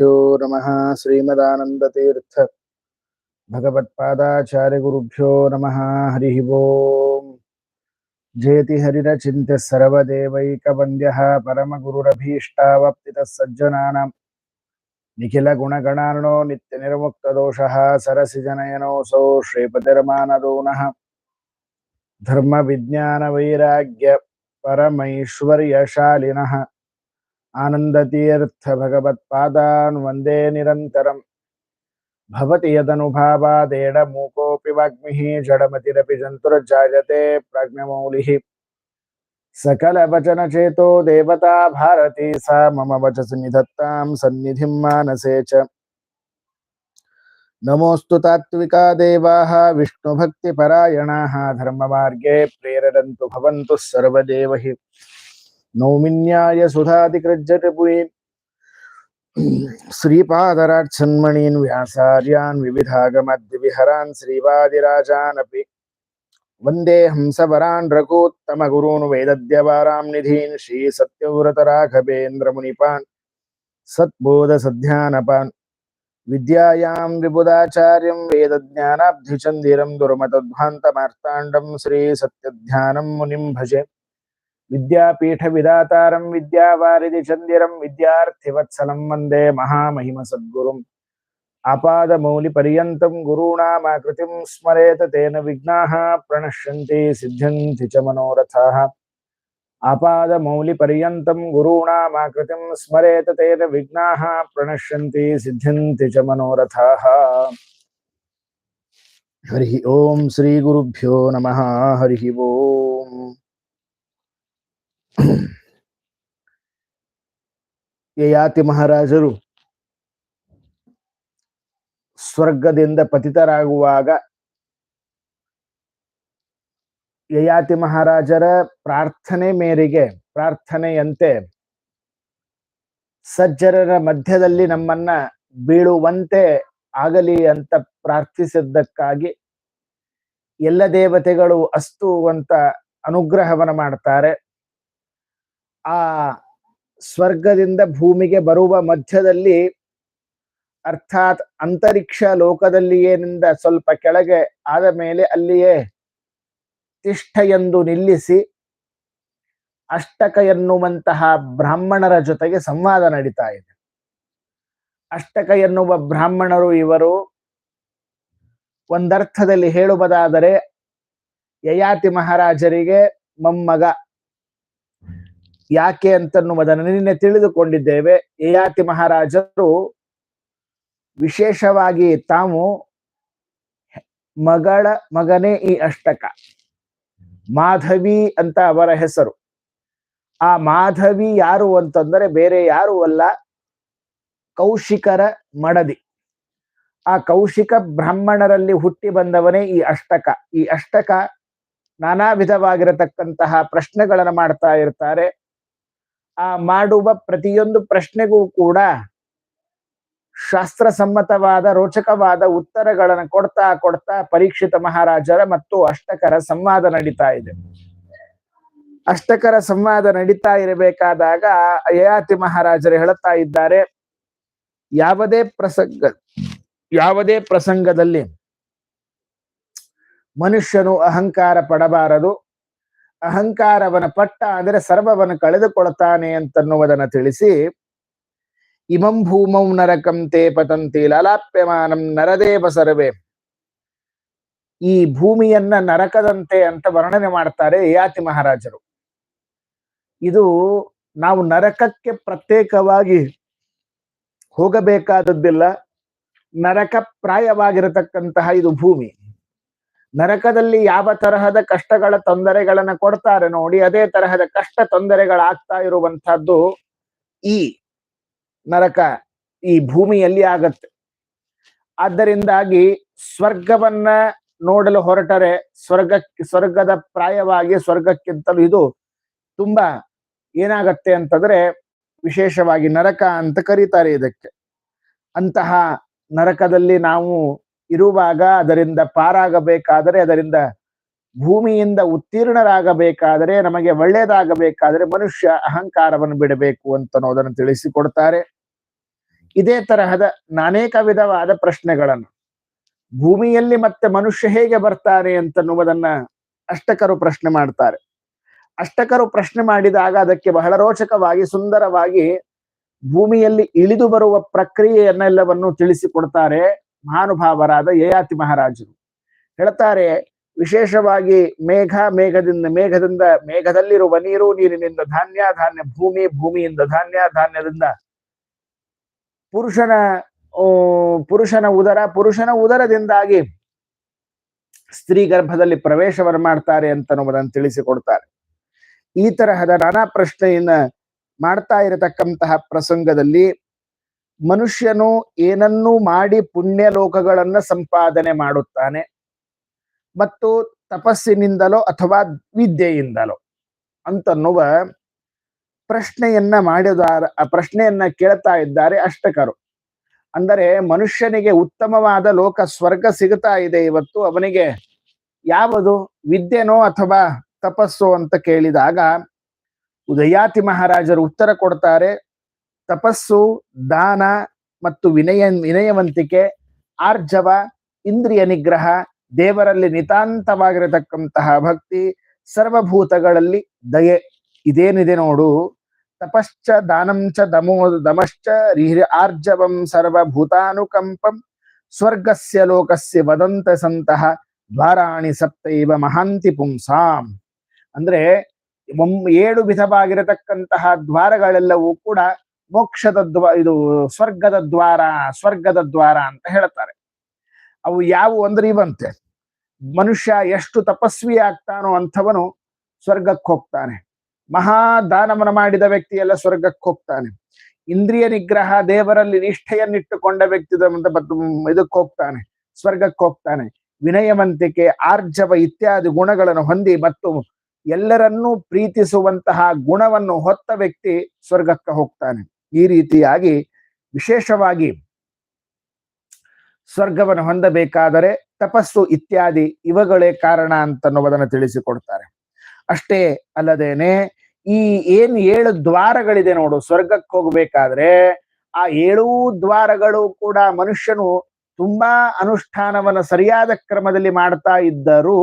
గురుభ్యో నమ శ్రీమదానందతీర్థ భగవత్పాదాచార్య గురుభ్యో నమ హరి ఓం జయతి హరిరచింత్య సర్వదేవైకవంద్య పరమగురురభీష్టావప్తిత సజ్జనానాం నిఖిల గుణగణానో నిత్య నిర్ముక్తదోష సరసి జనయనోసౌ శ్రీపతిరమానదోన ధర్మ విజ్ఞాన వైరాగ్య పరమైశ్వర్యశాలిన भगवत्पादान् वंदे निरन्तरम्। भवति यदनुभावादेडमूकोऽपि वाग्मिः, जडमतिरपि जन्तुर्जायते प्राज्ञमौलिः। सकलवचनचेतो देवता भारती, सा मम वचसि निधत्तां सन्निधिं मानसे च। नमोऽस्तु तात्विका देवाः, विष्णुभक्तिपरायणाः, धर्ममार्गे प्रेरयन्तु, भवन्तु सर्वदेव। नौमिन्याय सुधाधिकृज्यटपुरी श्रीपादराट्सन्मणीन् व्यासार्यान् विविधागमद्विहरान् श्रीवादिराजानपि। वंदे हंसवरान् रघूत्तमगुरून् वेदद्यवारां निधीन् श्रीसत्यव्रतराघवेन्द्रमुनिपान् सद्बोधसध्यानपान्। विद्यायां विबुधाचार्यं वेदज्ञानाब्धिचन्दिरं दुर्मतध्वान्तमार्ताण्डं श्रीसत्यध्यानं मुनिं भजे। విద్యాపీఠ విదాతారం విద్యావారిధి చందిరం విద్యార్థివత్సలం వందే మహామహిమ సద్గురుం. ఆపాదమౌలి పర్యంతం గురూణామాకృతిం స్మరేత తేన విఘ్నాః ప్రణశ్యంతి సిద్ధ్యంతి చ మనోరథాః. ఆపాదమౌలి పర్యంతం గురూణామాకృతిం స్మరేత తేన విఘ్నాః ప్రణశ్యంతి సిద్ధ్యంతి చ మనోరథాః. హరి ఓం శ్రీ గురుభ్యో నమ హరి ఓం. ಯಯಾತಿ ಮಹಾರಾಜರು ಸ್ವರ್ಗದಿಂದ ಪತಿತರಾಗುವಾಗ ಯಯಾತಿ ಮಹಾರಾಜರ ಪ್ರಾರ್ಥನೆ ಮೇರೆಗೆ, ಪ್ರಾರ್ಥನೆಯಂತೆ ಸಜ್ಜರರ ಮಧ್ಯದಲ್ಲಿ ನಮ್ಮನ್ನ ಬೀಳುವಂತೆ ಆಗಲಿ ಅಂತ ಪ್ರಾರ್ಥಿಸಿದ್ದಕ್ಕಾಗಿ ಎಲ್ಲ ದೇವತೆಗಳು ಅಸ್ತು ಅಂತ ಅನುಗ್ರಹವನ್ನು ಮಾಡ್ತಾರೆ. ಆ ಸ್ವರ್ಗದಿಂದ ಭೂಮಿಗೆ ಬರುವ ಮಧ್ಯದಲ್ಲಿ ಅರ್ಥಾತ್ ಅಂತರಿಕ್ಷ ಲೋಕದಲ್ಲಿಯೇನಿಂದ ಸ್ವಲ್ಪ ಕೆಳಗೆ ಆದ ಮೇಲೆ ಅಲ್ಲಿಯೇ ತಿಷ್ಠ ಎಂದು ನಿಲ್ಲಿಸಿ ಅಷ್ಟಕ ಎನ್ನುವಂತಹ ಬ್ರಾಹ್ಮಣರ ಜೊತೆಗೆ ಸಂವಾದ ನಡೀತಾ ಇದೆ. ಅಷ್ಟಕ ಎನ್ನುವ ಬ್ರಾಹ್ಮಣರು ಇವರು ಒಂದರ್ಥದಲ್ಲಿ ಹೇಳುವುದಾದರೆ, ಯಯಾತಿ ಮಹಾರಾಜರಿಗೆ ಮೊಮ್ಮಗ ಯಾಕೆ ಅಂತನ್ನುವುದನ್ನು ನಿನ್ನೆ ತಿಳಿದುಕೊಂಡಿದ್ದೇವೆ. ಯಯಾತಿ ಮಹಾರಾಜರು ವಿಶೇಷವಾಗಿ ತಾವು ಮಗಳ ಮಗನೇ ಈ ಅಷ್ಟಕ. ಮಾಧವಿ ಅಂತ ಅವರ ಹೆಸರು. ಆ ಮಾಧವಿ ಯಾರು ಅಂತಂದರೆ ಬೇರೆ ಯಾರು ಅಲ್ಲ, ಕೌಶಿಕರ ಮಡದಿ. ಆ ಕೌಶಿಕ ಬ್ರಾಹ್ಮಣರಲ್ಲಿ ಹುಟ್ಟಿ ಬಂದವನೇ ಈ ಅಷ್ಟಕ. ಈ ಅಷ್ಟಕ ನಾನಾ ವಿಧವಾಗಿರತಕ್ಕಂತಹ ಪ್ರಶ್ನೆಗಳನ್ನು ಮಾಡ್ತಾ ಇರ್ತಾರೆ. ಆ ಮಾಡುವ ಪ್ರತಿಯೊಂದು ಪ್ರಶ್ನೆಗೂ ಕೂಡ ಶಾಸ್ತ್ರಸಮ್ಮತವಾದ, ರೋಚಕವಾದ ಉತ್ತರಗಳನ್ನು ಕೊಡ್ತಾ ಕೊಡ್ತಾ ಪರೀಕ್ಷಿತ ಮಹಾರಾಜರ ಮತ್ತು ಅಷ್ಟಕರ ಸಂವಾದ ನಡೀತಾ ಇದೆ. ಅಷ್ಟಕರ ಸಂವಾದ ನಡೀತಾ ಇರಬೇಕಾದಾಗ ಯಯಾತಿ ಮಹಾರಾಜರು ಹೇಳುತ್ತಾ ಇದ್ದಾರೆ, ಯಾವುದೇ ಪ್ರಸಂಗ, ಯಾವುದೇ ಪ್ರಸಂಗದಲ್ಲಿ ಮನುಷ್ಯನು ಅಹಂಕಾರ ಪಡಬಾರದು. ಅಹಂಕಾರವನ ಪಟ್ಟ ಅಂದರೆ ಸರ್ವವನ್ನು ಕಳೆದುಕೊಳ್ತಾನೆ ಅಂತನ್ನುವುದನ್ನು ತಿಳಿಸಿ, ಇಮಂ ಭೂಮೌ ನರಕಂ ತೇ ಪತಂತಿ ಲಲಾಪ್ಯಮಾನಂ ನರದೇವ ಸರ್ವೇ. ಈ ಭೂಮಿಯನ್ನ ನರಕದಂತೆ ಅಂತ ವರ್ಣನೆ ಮಾಡ್ತಾರೆ ಯಾತಿ ಮಹಾರಾಜರು. ಇದು ನಾವು ನರಕಕ್ಕೆ ಪ್ರತ್ಯೇಕವಾಗಿ ಹೋಗಬೇಕಾದದ್ದಿಲ್ಲ ನರಕ ಪ್ರಾಯವಾಗಿರತಕ್ಕಂತಹ ಇದು ಭೂಮಿ. ನರಕದಲ್ಲಿ ಯಾವ ತರಹದ ಕಷ್ಟಗಳ ತೊಂದರೆಗಳನ್ನ ಕೊಡ್ತಾರೆ ನೋಡಿ, ಅದೇ ತರಹದ ಕಷ್ಟ ತೊಂದರೆಗಳಾಗ್ತಾ ಇರುವಂತಹದ್ದು ಈ ನರಕ ಈ ಭೂಮಿಯಲ್ಲಿ ಆಗತ್ತೆ. ಆದ್ದರಿಂದಾಗಿ ಸ್ವರ್ಗವನ್ನ ನೋಡಲು ಹೊರಟರೆ ಸ್ವರ್ಗ, ಸ್ವರ್ಗದ ಪ್ರಾಯವಾಗಿ ಸ್ವರ್ಗಕ್ಕಿಂತಲೂ ಇದು ತುಂಬಾ ಏನಾಗತ್ತೆ ಅಂತಂದ್ರೆ ವಿಶೇಷವಾಗಿ ನರಕ ಅಂತ ಕರೀತಾರೆ ಇದಕ್ಕೆ. ಅಂತಹ ನರಕದಲ್ಲಿ ನಾವು ಇರುವಾಗ ಅದರಿಂದ ಪಾರಾಗಬೇಕಾದರೆ ಅದರಿಂದ ಭೂಮಿಯಿಂದ ಉತ್ತೀರ್ಣರಾಗಬೇಕಾದರೆ ನಮಗೆ ಒಳ್ಳೆಯದಾಗಬೇಕಾದರೆ ಮನುಷ್ಯ ಅಹಂಕಾರವನ್ನು ಬಿಡಬೇಕು ಅಂತ ಅನ್ನೋದನ್ನು ತಿಳಿಸಿಕೊಡ್ತಾರೆ. ಇದೇ ತರಹದ ನಾನೇಕ ವಿಧವಾದ ಪ್ರಶ್ನೆಗಳನ್ನು. ಭೂಮಿಯಲ್ಲಿ ಮತ್ತೆ ಮನುಷ್ಯ ಹೇಗೆ ಬರ್ತಾನೆ ಅಂತನ್ನುವುದನ್ನ ಅಷ್ಟಕರು ಪ್ರಶ್ನೆ ಮಾಡ್ತಾರೆ. ಅಷ್ಟಕರು ಪ್ರಶ್ನೆ ಮಾಡಿದಾಗ ಅದಕ್ಕೆ ಬಹಳ ರೋಚಕವಾಗಿ, ಸುಂದರವಾಗಿ ಭೂಮಿಯಲ್ಲಿ ಇಳಿದು ಬರುವ ಪ್ರಕ್ರಿಯೆಯನ್ನೆಲ್ಲವನ್ನು ತಿಳಿಸಿಕೊಡ್ತಾರೆ. ಮಹಾನುಭಾವರಾದ ಯಯಾತಿ ಮಹಾರಾಜರು. ಹೇಳ್ತಾರೆ, ವಿಶೇಷವಾಗಿ ಮೇಘ ಮೇಘದಿಂದ ಮೇಘದಿಂದ ಮೇಘದಲ್ಲಿರುವ ನೀರು, ನೀರಿನಿಂದ ಧಾನ್ಯ ಧಾನ್ಯ ಭೂಮಿ, ಭೂಮಿಯಿಂದ ಧಾನ್ಯ, ಧಾನ್ಯದಿಂದ ಪುರುಷನ ಪುರುಷನ ಉದರ, ಪುರುಷನ ಉದರದಿಂದಾಗಿ ಸ್ತ್ರೀ ಗರ್ಭದಲ್ಲಿ ಪ್ರವೇಶವನ್ನು ಮಾಡ್ತಾರೆ ಅಂತನ್ನುವುದನ್ನು ತಿಳಿಸಿಕೊಡ್ತಾರೆ. ಈ ತರಹದ ನಾನಾ ಪ್ರಶ್ನೆಯನ್ನ ಮಾಡ್ತಾ ಇರತಕ್ಕಂತಹ ಪ್ರಸಂಗದಲ್ಲಿ ಮನುಷ್ಯನು ಏನನ್ನೂ ಮಾಡಿ ಪುಣ್ಯ ಲೋಕಗಳನ್ನ ಸಂಪಾದನೆ ಮಾಡುತ್ತಾನೆ. ಮತ್ತು ತಪಸ್ಸಿನಿಂದಲೋ ಅಥವಾ ವಿದ್ಯೆಯಿಂದಲೋ ಅಂತನ್ನುವ ಪ್ರಶ್ನೆಯನ್ನ ಮಾಡಿದಾರ, ಆ ಪ್ರಶ್ನೆಯನ್ನ ಕೇಳ್ತಾ ಇದ್ದಾರೆ ಅಷ್ಟಕರು. ಅಂದರೆ ಮನುಷ್ಯನಿಗೆ ಉತ್ತಮವಾದ ಲೋಕ ಸ್ವರ್ಗ ಸಿಗುತ್ತಾ ಇದೆ ಇವತ್ತು, ಅವನಿಗೆ ಯಾವುದು? ವಿದ್ಯೆನೋ ಅಥವಾ ತಪಸ್ಸು ಅಂತ ಕೇಳಿದಾಗ ಉದಯಾತಿ ಮಹಾರಾಜರು ಉತ್ತರ ಕೊಡ್ತಾರೆ ತಪಸ್ಸು, ದಾನ ಮತ್ತು ವಿನಯ, ವಿನಯವಂತಿಕೆ, ಆರ್ಜವ, ಇಂದ್ರಿಯ ನಿಗ್ರಹ, ದೇವರಲ್ಲಿ ನಿತಾಂತವಾಗಿರತಕ್ಕಂತಹ ಭಕ್ತಿ, ಸರ್ವಭೂತಗಳಲ್ಲಿ ದಯೆ. ಇದೇನಿದೆ ನೋಡು. ತಪಶ್ಚ ದಾನಂಚ ದಮೋ ದಮಶ್ಚ ಆರ್ಜವಂ ಸರ್ವಭೂತಾನುಕಂಪಂ ಸ್ವರ್ಗಸ್ಯ ಲೋಕಸ್ಯ ವದಂತ ಸಂತಹ ದ್ವಾರಾಣಿ ಸಪ್ತೈವ ಮಹಾಂತಿ ಪುಂಸಾಂ. ಅಂದ್ರೆ ಏಳು ವಿಧವಾಗಿರತಕ್ಕಂತಹ ದ್ವಾರಗಳೆಲ್ಲವೂ ಕೂಡ ಮೋಕ್ಷದ ದ್ವ, ಇದು ಸ್ವರ್ಗದ ದ್ವಾರ ಸ್ವರ್ಗದ ದ್ವಾರ ಅಂತ ಹೇಳ್ತಾರೆ. ಅವು ಯಾವುವು ಅಂದ್ರೆ ಇವಂತೆ. ಮನುಷ್ಯ ಎಷ್ಟು ತಪಸ್ವಿ ಆಗ್ತಾನೋ ಅಂಥವನು ಸ್ವರ್ಗಕ್ಕೆ ಹೋಗ್ತಾನೆ. ಮಹಾ ದಾನವನ ಮಾಡಿದ ವ್ಯಕ್ತಿ ಎಲ್ಲ ಸ್ವರ್ಗಕ್ಕೆ ಹೋಗ್ತಾನೆ. ಇಂದ್ರಿಯ ನಿಗ್ರಹ, ದೇವರಲ್ಲಿ ನಿಷ್ಠೆಯನ್ನಿಟ್ಟುಕೊಂಡ ವ್ಯಕ್ತಿ ಇದಕ್ಕೆ ಹೋಗ್ತಾನೆ. ಸ್ವರ್ಗಕ್ಕೆ ಹೋಗ್ತಾನೆ. ವಿನಯವಂತಿಕೆ, ಆರ್ಜವ ಇತ್ಯಾದಿ ಗುಣಗಳನ್ನು ಹೊಂದಿ ಮತ್ತು ಎಲ್ಲರನ್ನೂ ಪ್ರೀತಿಸುವಂತಹ ಗುಣವನ್ನು ಹೊತ್ತ ವ್ಯಕ್ತಿ ಸ್ವರ್ಗಕ್ಕೆ ಹೋಗ್ತಾನೆ. ಈ ರೀತಿಯಾಗಿ ವಿಶೇಷವಾಗಿ ಸ್ವರ್ಗವನ್ನು ಹೊಂದಬೇಕಾದರೆ ತಪಸ್ಸು ಇತ್ಯಾದಿ ಇವುಗಳೇ ಕಾರಣ ಅಂತನ್ನುವುದನ್ನು ತಿಳಿಸಿಕೊಡ್ತಾರೆ. ಅಷ್ಟೇ ಅಲ್ಲದೇನೆ ಈ ಏನ್ ಏಳು ದ್ವಾರಗಳಿದೆ ನೋಡು, ಸ್ವರ್ಗಕ್ಕೆ ಹೋಗ್ಬೇಕಾದ್ರೆ ಆ ಏಳೂ ದ್ವಾರಗಳು ಕೂಡ ಮನುಷ್ಯನು ತುಂಬಾ ಅನುಷ್ಠಾನವನ್ನು ಸರಿಯಾದ ಕ್ರಮದಲ್ಲಿ ಮಾಡ್ತಾ ಇದ್ದರೂ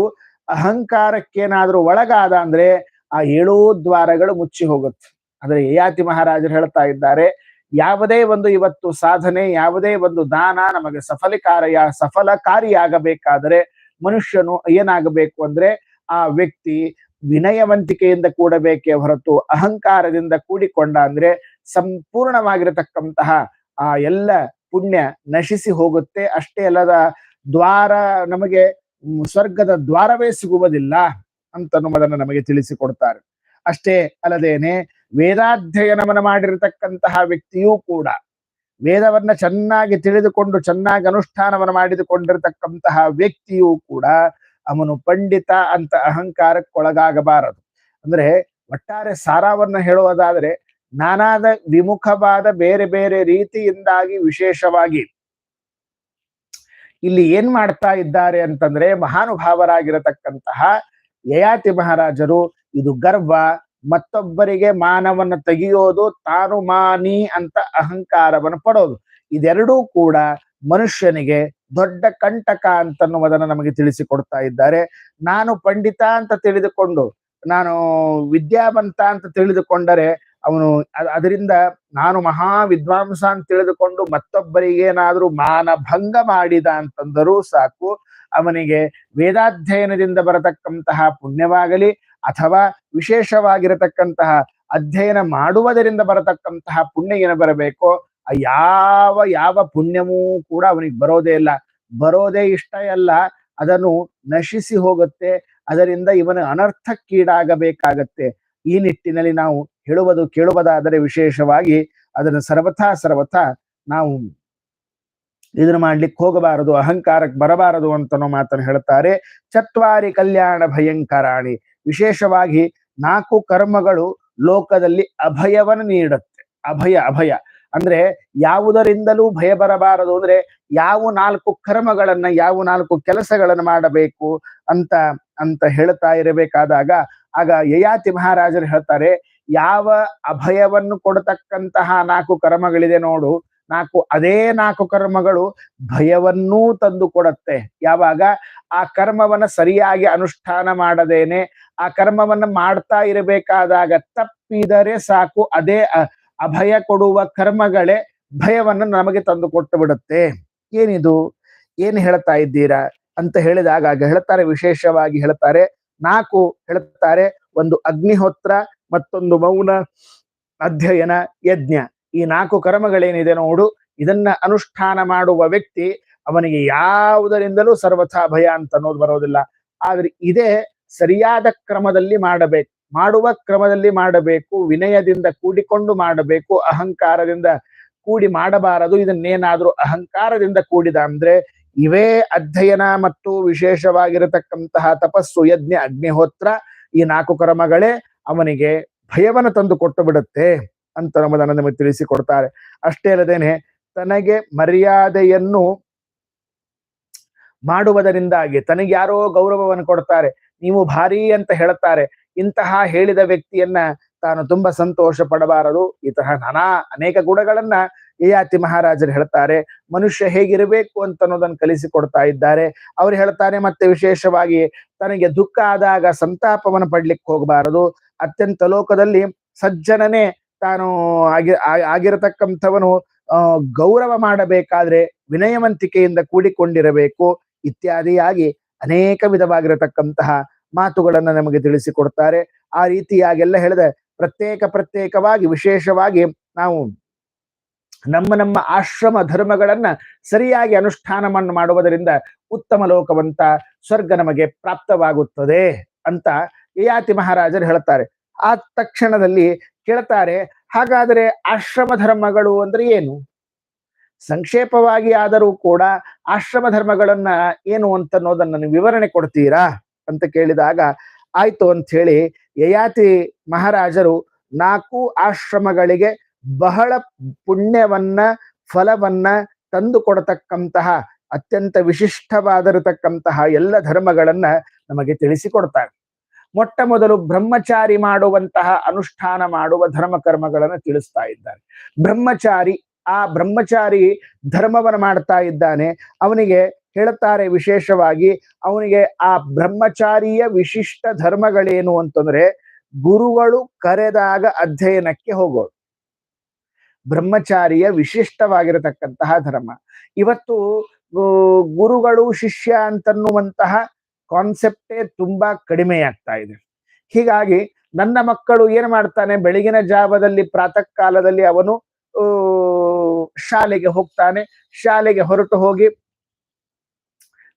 ಅಹಂಕಾರಕ್ಕೇನಾದ್ರೂ ಒಳಗಾದ ಅಂದ್ರೆ ಆ ಏಳೂ ದ್ವಾರಗಳು ಮುಚ್ಚಿ ಹೋಗುತ್ತೆ. ಅಂದ್ರೆ ಯಯಾತಿ ಮಹಾರಾಜರು ಹೇಳ್ತಾ ಇದ್ದಾರೆ, ಯಾವುದೇ ಒಂದು ಇವತ್ತು ಸಾಧನೆ, ಯಾವುದೇ ಒಂದು ದಾನ ನಮಗೆ ಸಫಲಕಾರಿಯ, ಸಫಲಕಾರಿಯಾಗಬೇಕಾದರೆ ಮನುಷ್ಯನು ಏನಾಗಬೇಕು ಅಂದ್ರೆ ಆ ವ್ಯಕ್ತಿ ವಿನಯವಂತಿಕೆಯಿಂದ ಕೂಡಬೇಕೇ ಹೊರತು ಅಹಂಕಾರದಿಂದ ಕೂಡಿಕೊಂಡ ಅಂದ್ರೆ ಸಂಪೂರ್ಣವಾಗಿರತಕ್ಕಂತಹ ಆ ಎಲ್ಲ ಪುಣ್ಯ ನಶಿಸಿ ಹೋಗುತ್ತೆ. ಅಷ್ಟೇ ಅಲ್ಲದ ದ್ವಾರ ನಮಗೆ ಸ್ವರ್ಗದ ದ್ವಾರವೇ ಸಿಗುವುದಿಲ್ಲ ಅಂತನ್ನುವುದನ್ನು ನಮಗೆ ತಿಳಿಸಿಕೊಡ್ತಾರೆ. ಅಷ್ಟೇ ಅಲ್ಲದೇನೆ ವೇದಾಧ್ಯಯನವನ್ನು ಮಾಡಿರತಕ್ಕಂತಹ ವ್ಯಕ್ತಿಯೂ ಕೂಡ ವೇದವನ್ನ ಚೆನ್ನಾಗಿ ತಿಳಿದುಕೊಂಡು ಚೆನ್ನಾಗಿ ಅನುಷ್ಠಾನವನ್ನು ಮಾಡಿದುಕೊಂಡಿರತಕ್ಕಂತಹ ವ್ಯಕ್ತಿಯೂ ಕೂಡ ಅವನು ಪಂಡಿತ ಅಂತ ಅಹಂಕಾರಕ್ಕೊಳಗಾಗಬಾರದು. ಅಂದ್ರೆ ಒಟ್ಟಾರೆ ಸಾರವನ್ನು ಹೇಳುವುದಾದ್ರೆ ನಾನಾದ ವಿಮುಖವಾದ ಬೇರೆ ಬೇರೆ ರೀತಿಯಿಂದಾಗಿ ವಿಶೇಷವಾಗಿ ಇಲ್ಲಿ ಏನ್ ಮಾಡ್ತಾ ಇದ್ದಾರೆ ಅಂತಂದ್ರೆ ಮಹಾನುಭಾವರಾಗಿರತಕ್ಕಂತಹ ಯಯಾತಿ ಮಹಾರಾಜರು ಇದು ಗರ್ವ ಮತ್ತೊಬ್ಬರಿಗೆ ಮಾನವನ್ನ ತೆಗೆಯೋದು ತಾನು ಮಾನಿ ಅಂತ ಅಹಂಕಾರವನ್ನು ಪಡೋದು. ಇದೆರಡೂ ಕೂಡ ಮನುಷ್ಯನಿಗೆ ದೊಡ್ಡ ಕಂಟಕ ಅಂತನ್ನುವುದನ್ನ ನಮಗೆ ತಿಳಿಸಿಕೊಡ್ತಾ ಇದ್ದಾರೆ. ನಾನು ಪಂಡಿತ ಅಂತ ತಿಳಿದುಕೊಂಡು, ನಾನು ವಿದ್ಯಾವಂತ ಅಂತ ತಿಳಿದುಕೊಂಡರೆ ಅವನು ಅದರಿಂದ ನಾನು ಮಹಾ ವಿದ್ವಾಂಸ ಅಂತ ತಿಳಿದುಕೊಂಡು ಮತ್ತೊಬ್ಬರಿಗೆ ಏನಾದ್ರೂ ಮಾನಭಂಗ ಮಾಡಿದ ಅಂತಂದರೂ ಸಾಕು. ಅವನಿಗೆ ವೇದಾಧ್ಯಯನದಿಂದ ಬರತಕ್ಕಂತಹ ಪುಣ್ಯವಾಗಲಿ ಅಥವಾ ವಿಶೇಷವಾಗಿರತಕ್ಕಂತಹ ಅಧ್ಯಯನ ಮಾಡುವುದರಿಂದ ಬರತಕ್ಕಂತಹ ಪುಣ್ಯ ಏನು ಬರಬೇಕೋ ಯಾವ ಯಾವ ಪುಣ್ಯವೂ ಕೂಡ ಅವನಿಗೆ ಬರೋದೇ ಇಲ್ಲ. ಬರೋದೇ ಇಷ್ಟ ಅಲ್ಲ ಅದನ್ನು ನಶಿಸಿ ಹೋಗುತ್ತೆ. ಅದರಿಂದ ಇವನ ಅನರ್ಥಕ್ಕೀಡಾಗಬೇಕಾಗತ್ತೆ. ಈ ನಿಟ್ಟಿನಲ್ಲಿ ನಾವು ಹೇಳುವುದು ಕೇಳುವುದಾದರೆ ವಿಶೇಷವಾಗಿ ಅದನ್ನು ಸರ್ವಥಾ ಸರ್ವಥಾ ನಾವು ಇದನ್ನು ಮಾಡ್ಲಿಕ್ಕೆ ಹೋಗಬಾರದು, ಅಹಂಕಾರಕ್ಕೆ ಬರಬಾರದು ಅಂತನೋ ಮಾತನ್ನು ಹೇಳ್ತಾರೆ ಚತ್ವಾರಿ ಕಲ್ಯಾಣ ಭಯಂಕರಾಣಿ. ವಿಶೇಷವಾಗಿ ನಾಲ್ಕು ಕರ್ಮಗಳು ಲೋಕದಲ್ಲಿ ಅಭಯವನ್ನು ನೀಡುತ್ತೆ. ಅಭಯ ಅಭಯ. ಅಂದ್ರೆ ಯಾವುದರಿಂದಲೂ ಭಯ ಬರಬಾರದು. ಅಂದ್ರೆ ಯಾವ ನಾಲ್ಕು ಕರ್ಮಗಳನ್ನ, ಯಾವ ನಾಲ್ಕು ಕೆಲಸಗಳನ್ನು ಮಾಡಬೇಕು ಅಂತ ಅಂತ ಹೇಳ್ತಾ ಇರಬೇಕಾದಾಗ, ಆಗ ಯಯಾತಿ ಮಹಾರಾಜರು ಹೇಳ್ತಾರೆ, ಯಾವ ಅಭಯವನ್ನು ಕೊಡತಕ್ಕಂತಹ ನಾಲ್ಕು ಕರ್ಮಗಳಿದೆ ನೋಡು. ನಾಲ್ಕು, ಅದೇ ನಾಲ್ಕು ಕರ್ಮಗಳು ಭಯವನ್ನೂ ತಂದು ಕೊಡತ್ತೆ. ಯಾವಾಗ? ಆ ಕರ್ಮವನ್ನ ಸರಿಯಾಗಿ ಅನುಷ್ಠಾನ ಮಾಡದೇನೆ ಆ ಕರ್ಮವನ್ನ ಮಾಡ್ತಾ ಇರಬೇಕಾದಾಗ ತಪ್ಪಿದರೆ ಸಾಕು. ಅದೇ ಅಭಯ ಕೊಡುವ ಕರ್ಮಗಳೇ ಭಯವನ್ನು ನಮಗೆ ತಂದು ಕೊಟ್ಟು ಬಿಡುತ್ತೆ. ಏನಿದು? ಏನ್ ಹೇಳ್ತಾ ಇದ್ದೀರಾ? ಅಂತ ಹೇಳಿದಾಗ ಹೇಳ್ತಾರೆ, ವಿಶೇಷವಾಗಿ ಹೇಳ್ತಾರೆ, ನಾಲ್ಕು ಹೇಳ್ತಾರೆ, ಒಂದು ಅಗ್ನಿಹೋತ್ರ, ಮತ್ತೊಂದು ಮೌನ ಅಧ್ಯಯನ ಯಜ್ಞ. ಈ ನಾಲ್ಕು ಕರ್ಮಗಳೇನಿದೆ ನೋಡು, ಇದನ್ನ ಅನುಷ್ಠಾನ ಮಾಡುವ ವ್ಯಕ್ತಿ ಅವನಿಗೆ ಯಾವುದರಿಂದಲೂ ಸರ್ವಥಾ ಭಯ ಅಂತ ಅನ್ನೋದು ಬರೋದಿಲ್ಲ. ಆದ್ರೆ ಇದೇ ಸರಿಯಾದ ಕ್ರಮದಲ್ಲಿ ಮಾಡಬೇಕು, ಮಾಡುವ ಕ್ರಮದಲ್ಲಿ ಮಾಡಬೇಕು, ವಿನಯದಿಂದ ಕೂಡಿಕೊಂಡು ಮಾಡಬೇಕು, ಅಹಂಕಾರದಿಂದ ಕೂಡಿ ಮಾಡಬಾರದು, ಇದನ್ನೇನಾದ್ರೂ ಅಹಂಕಾರದಿಂದ ಕೂಡಿದ ಅಂದ್ರೆ ಇವೇ ಅಧ್ಯಯನ ಮತ್ತು ವಿಶೇಷವಾಗಿರತಕ್ಕಂತಹ ತಪಸ್ಸು, ಯಜ್ಞ, ಅಗ್ನಿಹೋತ್ರ ಈ ನಾಲ್ಕು ಕರ್ಮಗಳೇ ಅವನಿಗೆ ಭಯವನ್ನು ತಂದು ಕೊಟ್ಟು ಬಿಡುತ್ತೆ ಅಂತ ನಮ್ಮದನ್ನು ನಮಗೆ ತಿಳಿಸಿಕೊಡ್ತಾರೆ. ಅಷ್ಟೇ ಅಲ್ಲದೇನೆ ತನಗೆ ಮರ್ಯಾದೆಯನ್ನು ಮಾಡುವುದರಿಂದಾಗಿ, ತನಗೆ ಯಾರೋ ಗೌರವವನ್ನು ಕೊಡ್ತಾರೆ. ನೀವು ಭಾರಿ ಅಂತ ಹೇಳುತ್ತಾರೆ. ಇಂತಹ ಹೇಳಿದ ವ್ಯಕ್ತಿಯನ್ನ ತಾನು ತುಂಬಾ ಸಂತೋಷ ಪಡಬಾರದು. ಇತರ ನಾನಾ ಅನೇಕ ಗುಣಗಳನ್ನ ಯಯಾತಿ ಮಹಾರಾಜರು ಹೇಳ್ತಾರೆ ಮನುಷ್ಯ ಹೇಗಿರಬೇಕು ಅಂತ ಅನ್ನೋದನ್ನ ಕಲಿಸಿಕೊಡ್ತಾ ಇದ್ದಾರೆ. ಅವ್ರು ಹೇಳ್ತಾರೆ ಮತ್ತೆ ವಿಶೇಷವಾಗಿ ತನಗೆ ದುಃಖ ಆದಾಗ ಸಂತಾಪವನ್ನು ಪಡ್ಲಿಕ್ಕೆ ಹೋಗಬಾರದು. ಅತ್ಯಂತ ಲೋಕದಲ್ಲಿ ಸಜ್ಜನನೇ ತಾನು ಆಗಿ ಆಗಿರತಕ್ಕಂಥವನು ಗೌರವ ಮಾಡಬೇಕಾದ್ರೆ ವಿನಯವಂತಿಕೆಯಿಂದ ಕೂಡಿಕೊಂಡಿರಬೇಕು. ಇತ್ಯಾದಿಯಾಗಿ ಅನೇಕ ವಿಧವಾಗಿರತಕ್ಕಂತಹ ಮಾತುಗಳನ್ನ ನಮಗೆ ತಿಳಿಸಿಕೊಡ್ತಾರೆ. ಆ ರೀತಿಯಾಗೆಲ್ಲ ಹೇಳಿದೆ ಪ್ರತ್ಯೇಕ ಪ್ರತ್ಯೇಕವಾಗಿ, ವಿಶೇಷವಾಗಿ ನಾವು ನಮ್ಮ ನಮ್ಮ ಆಶ್ರಮ ಧರ್ಮಗಳನ್ನ ಸರಿಯಾಗಿ ಅನುಷ್ಠಾನವನ್ನು ಮಾಡುವುದರಿಂದ ಉತ್ತಮ ಲೋಕವಂತ ಸ್ವರ್ಗ ನಮಗೆ ಪ್ರಾಪ್ತವಾಗುತ್ತದೆ ಅಂತ ಯಯಾತಿ ಮಹಾರಾಜರು ಹೇಳ್ತಾರೆ ಆ ತಕ್ಷಣದಲ್ಲಿ ಕೇಳ್ತಾರೆ, ಹಾಗಾದ್ರೆ ಆಶ್ರಮ ಧರ್ಮಗಳು ಅಂದ್ರೆ ಏನು? ಸಂಕ್ಷೇಪವಾಗಿ ಆದರೂ ಕೂಡ ಆಶ್ರಮ ಧರ್ಮಗಳನ್ನ ಏನು ಅಂತ ಅನ್ನೋದನ್ನ ವಿವರಣೆ ಕೊಡ್ತೀರಾ? ಅಂತ ಕೇಳಿದಾಗ, ಆಯ್ತು ಅಂತ ಹೇಳಿ ಯಯಾತಿ ಮಹಾರಾಜರು ನಾಲ್ಕು ಆಶ್ರಮಗಳಿಗೆ ಬಹಳ ಪುಣ್ಯವನ್ನ, ಫಲವನ್ನ ತಂದು ಕೊಡತಕ್ಕಂತಹ ಅತ್ಯಂತ ವಿಶಿಷ್ಟವಾದಿರತಕ್ಕಂತಹ ಎಲ್ಲ ಧರ್ಮಗಳನ್ನ ನಮಗೆ ತಿಳಿಸಿಕೊಡ್ತಾರೆ. ಮೊಟ್ಟ ಮೊದಲು ಬ್ರಹ್ಮಚಾರಿ ಮಾಡುವಂತಹ ಅನುಷ್ಠಾನ ಮಾಡುವ ಧರ್ಮ ಕರ್ಮಗಳನ್ನು ತಿಳಿಸ್ತಾ ಇದ್ದಾರೆ. ಬ್ರಹ್ಮಚಾರಿ ಆ ಬ್ರಹ್ಮಚಾರಿ ಧರ್ಮವನ್ನು ಮಾಡ್ತಾ ಇದ್ದಾನೆ. ಅವನಿಗೆ ಹೇಳುತ್ತಾರೆ ವಿಶೇಷವಾಗಿ ಅವನಿಗೆ ಆ ಬ್ರಹ್ಮಚಾರಿಯ ವಿಶಿಷ್ಟ ಧರ್ಮಗಳೇನು ಅಂತಂದ್ರೆ ಗುರುಗಳು ಕರೆದಾಗ ಅಧ್ಯಯನಕ್ಕೆ ಹೋಗೋದು ಬ್ರಹ್ಮಚಾರಿಯ ವಿಶಿಷ್ಟವಾಗಿರತಕ್ಕಂತಹ ಧರ್ಮ. ಇವತ್ತು ಗುರುಗಳು ಶಿಷ್ಯ ಅಂತನ್ನುವಂತಹ ಕಾನ್ಸೆಪ್ಟೇ ತುಂಬಾ ಕಡಿಮೆಯಾಗ್ತಾ ಇದೆ. ಹೀಗಾಗಿ ನನ್ನ ಮಕ್ಕಳು ಏನ್ ಮಾಡ್ತಾನೆ ಬೆಳಗಿನ ಜಾವದಲ್ಲಿ ಪ್ರಾತಃ ಕಾಲದಲ್ಲಿ ಅವನು ಆ, ಶಾಲೆಗೆ ಹೋಗ್ತಾನೆ. ಶಾಲೆಗೆ ಹೊರಟು ಹೋಗಿ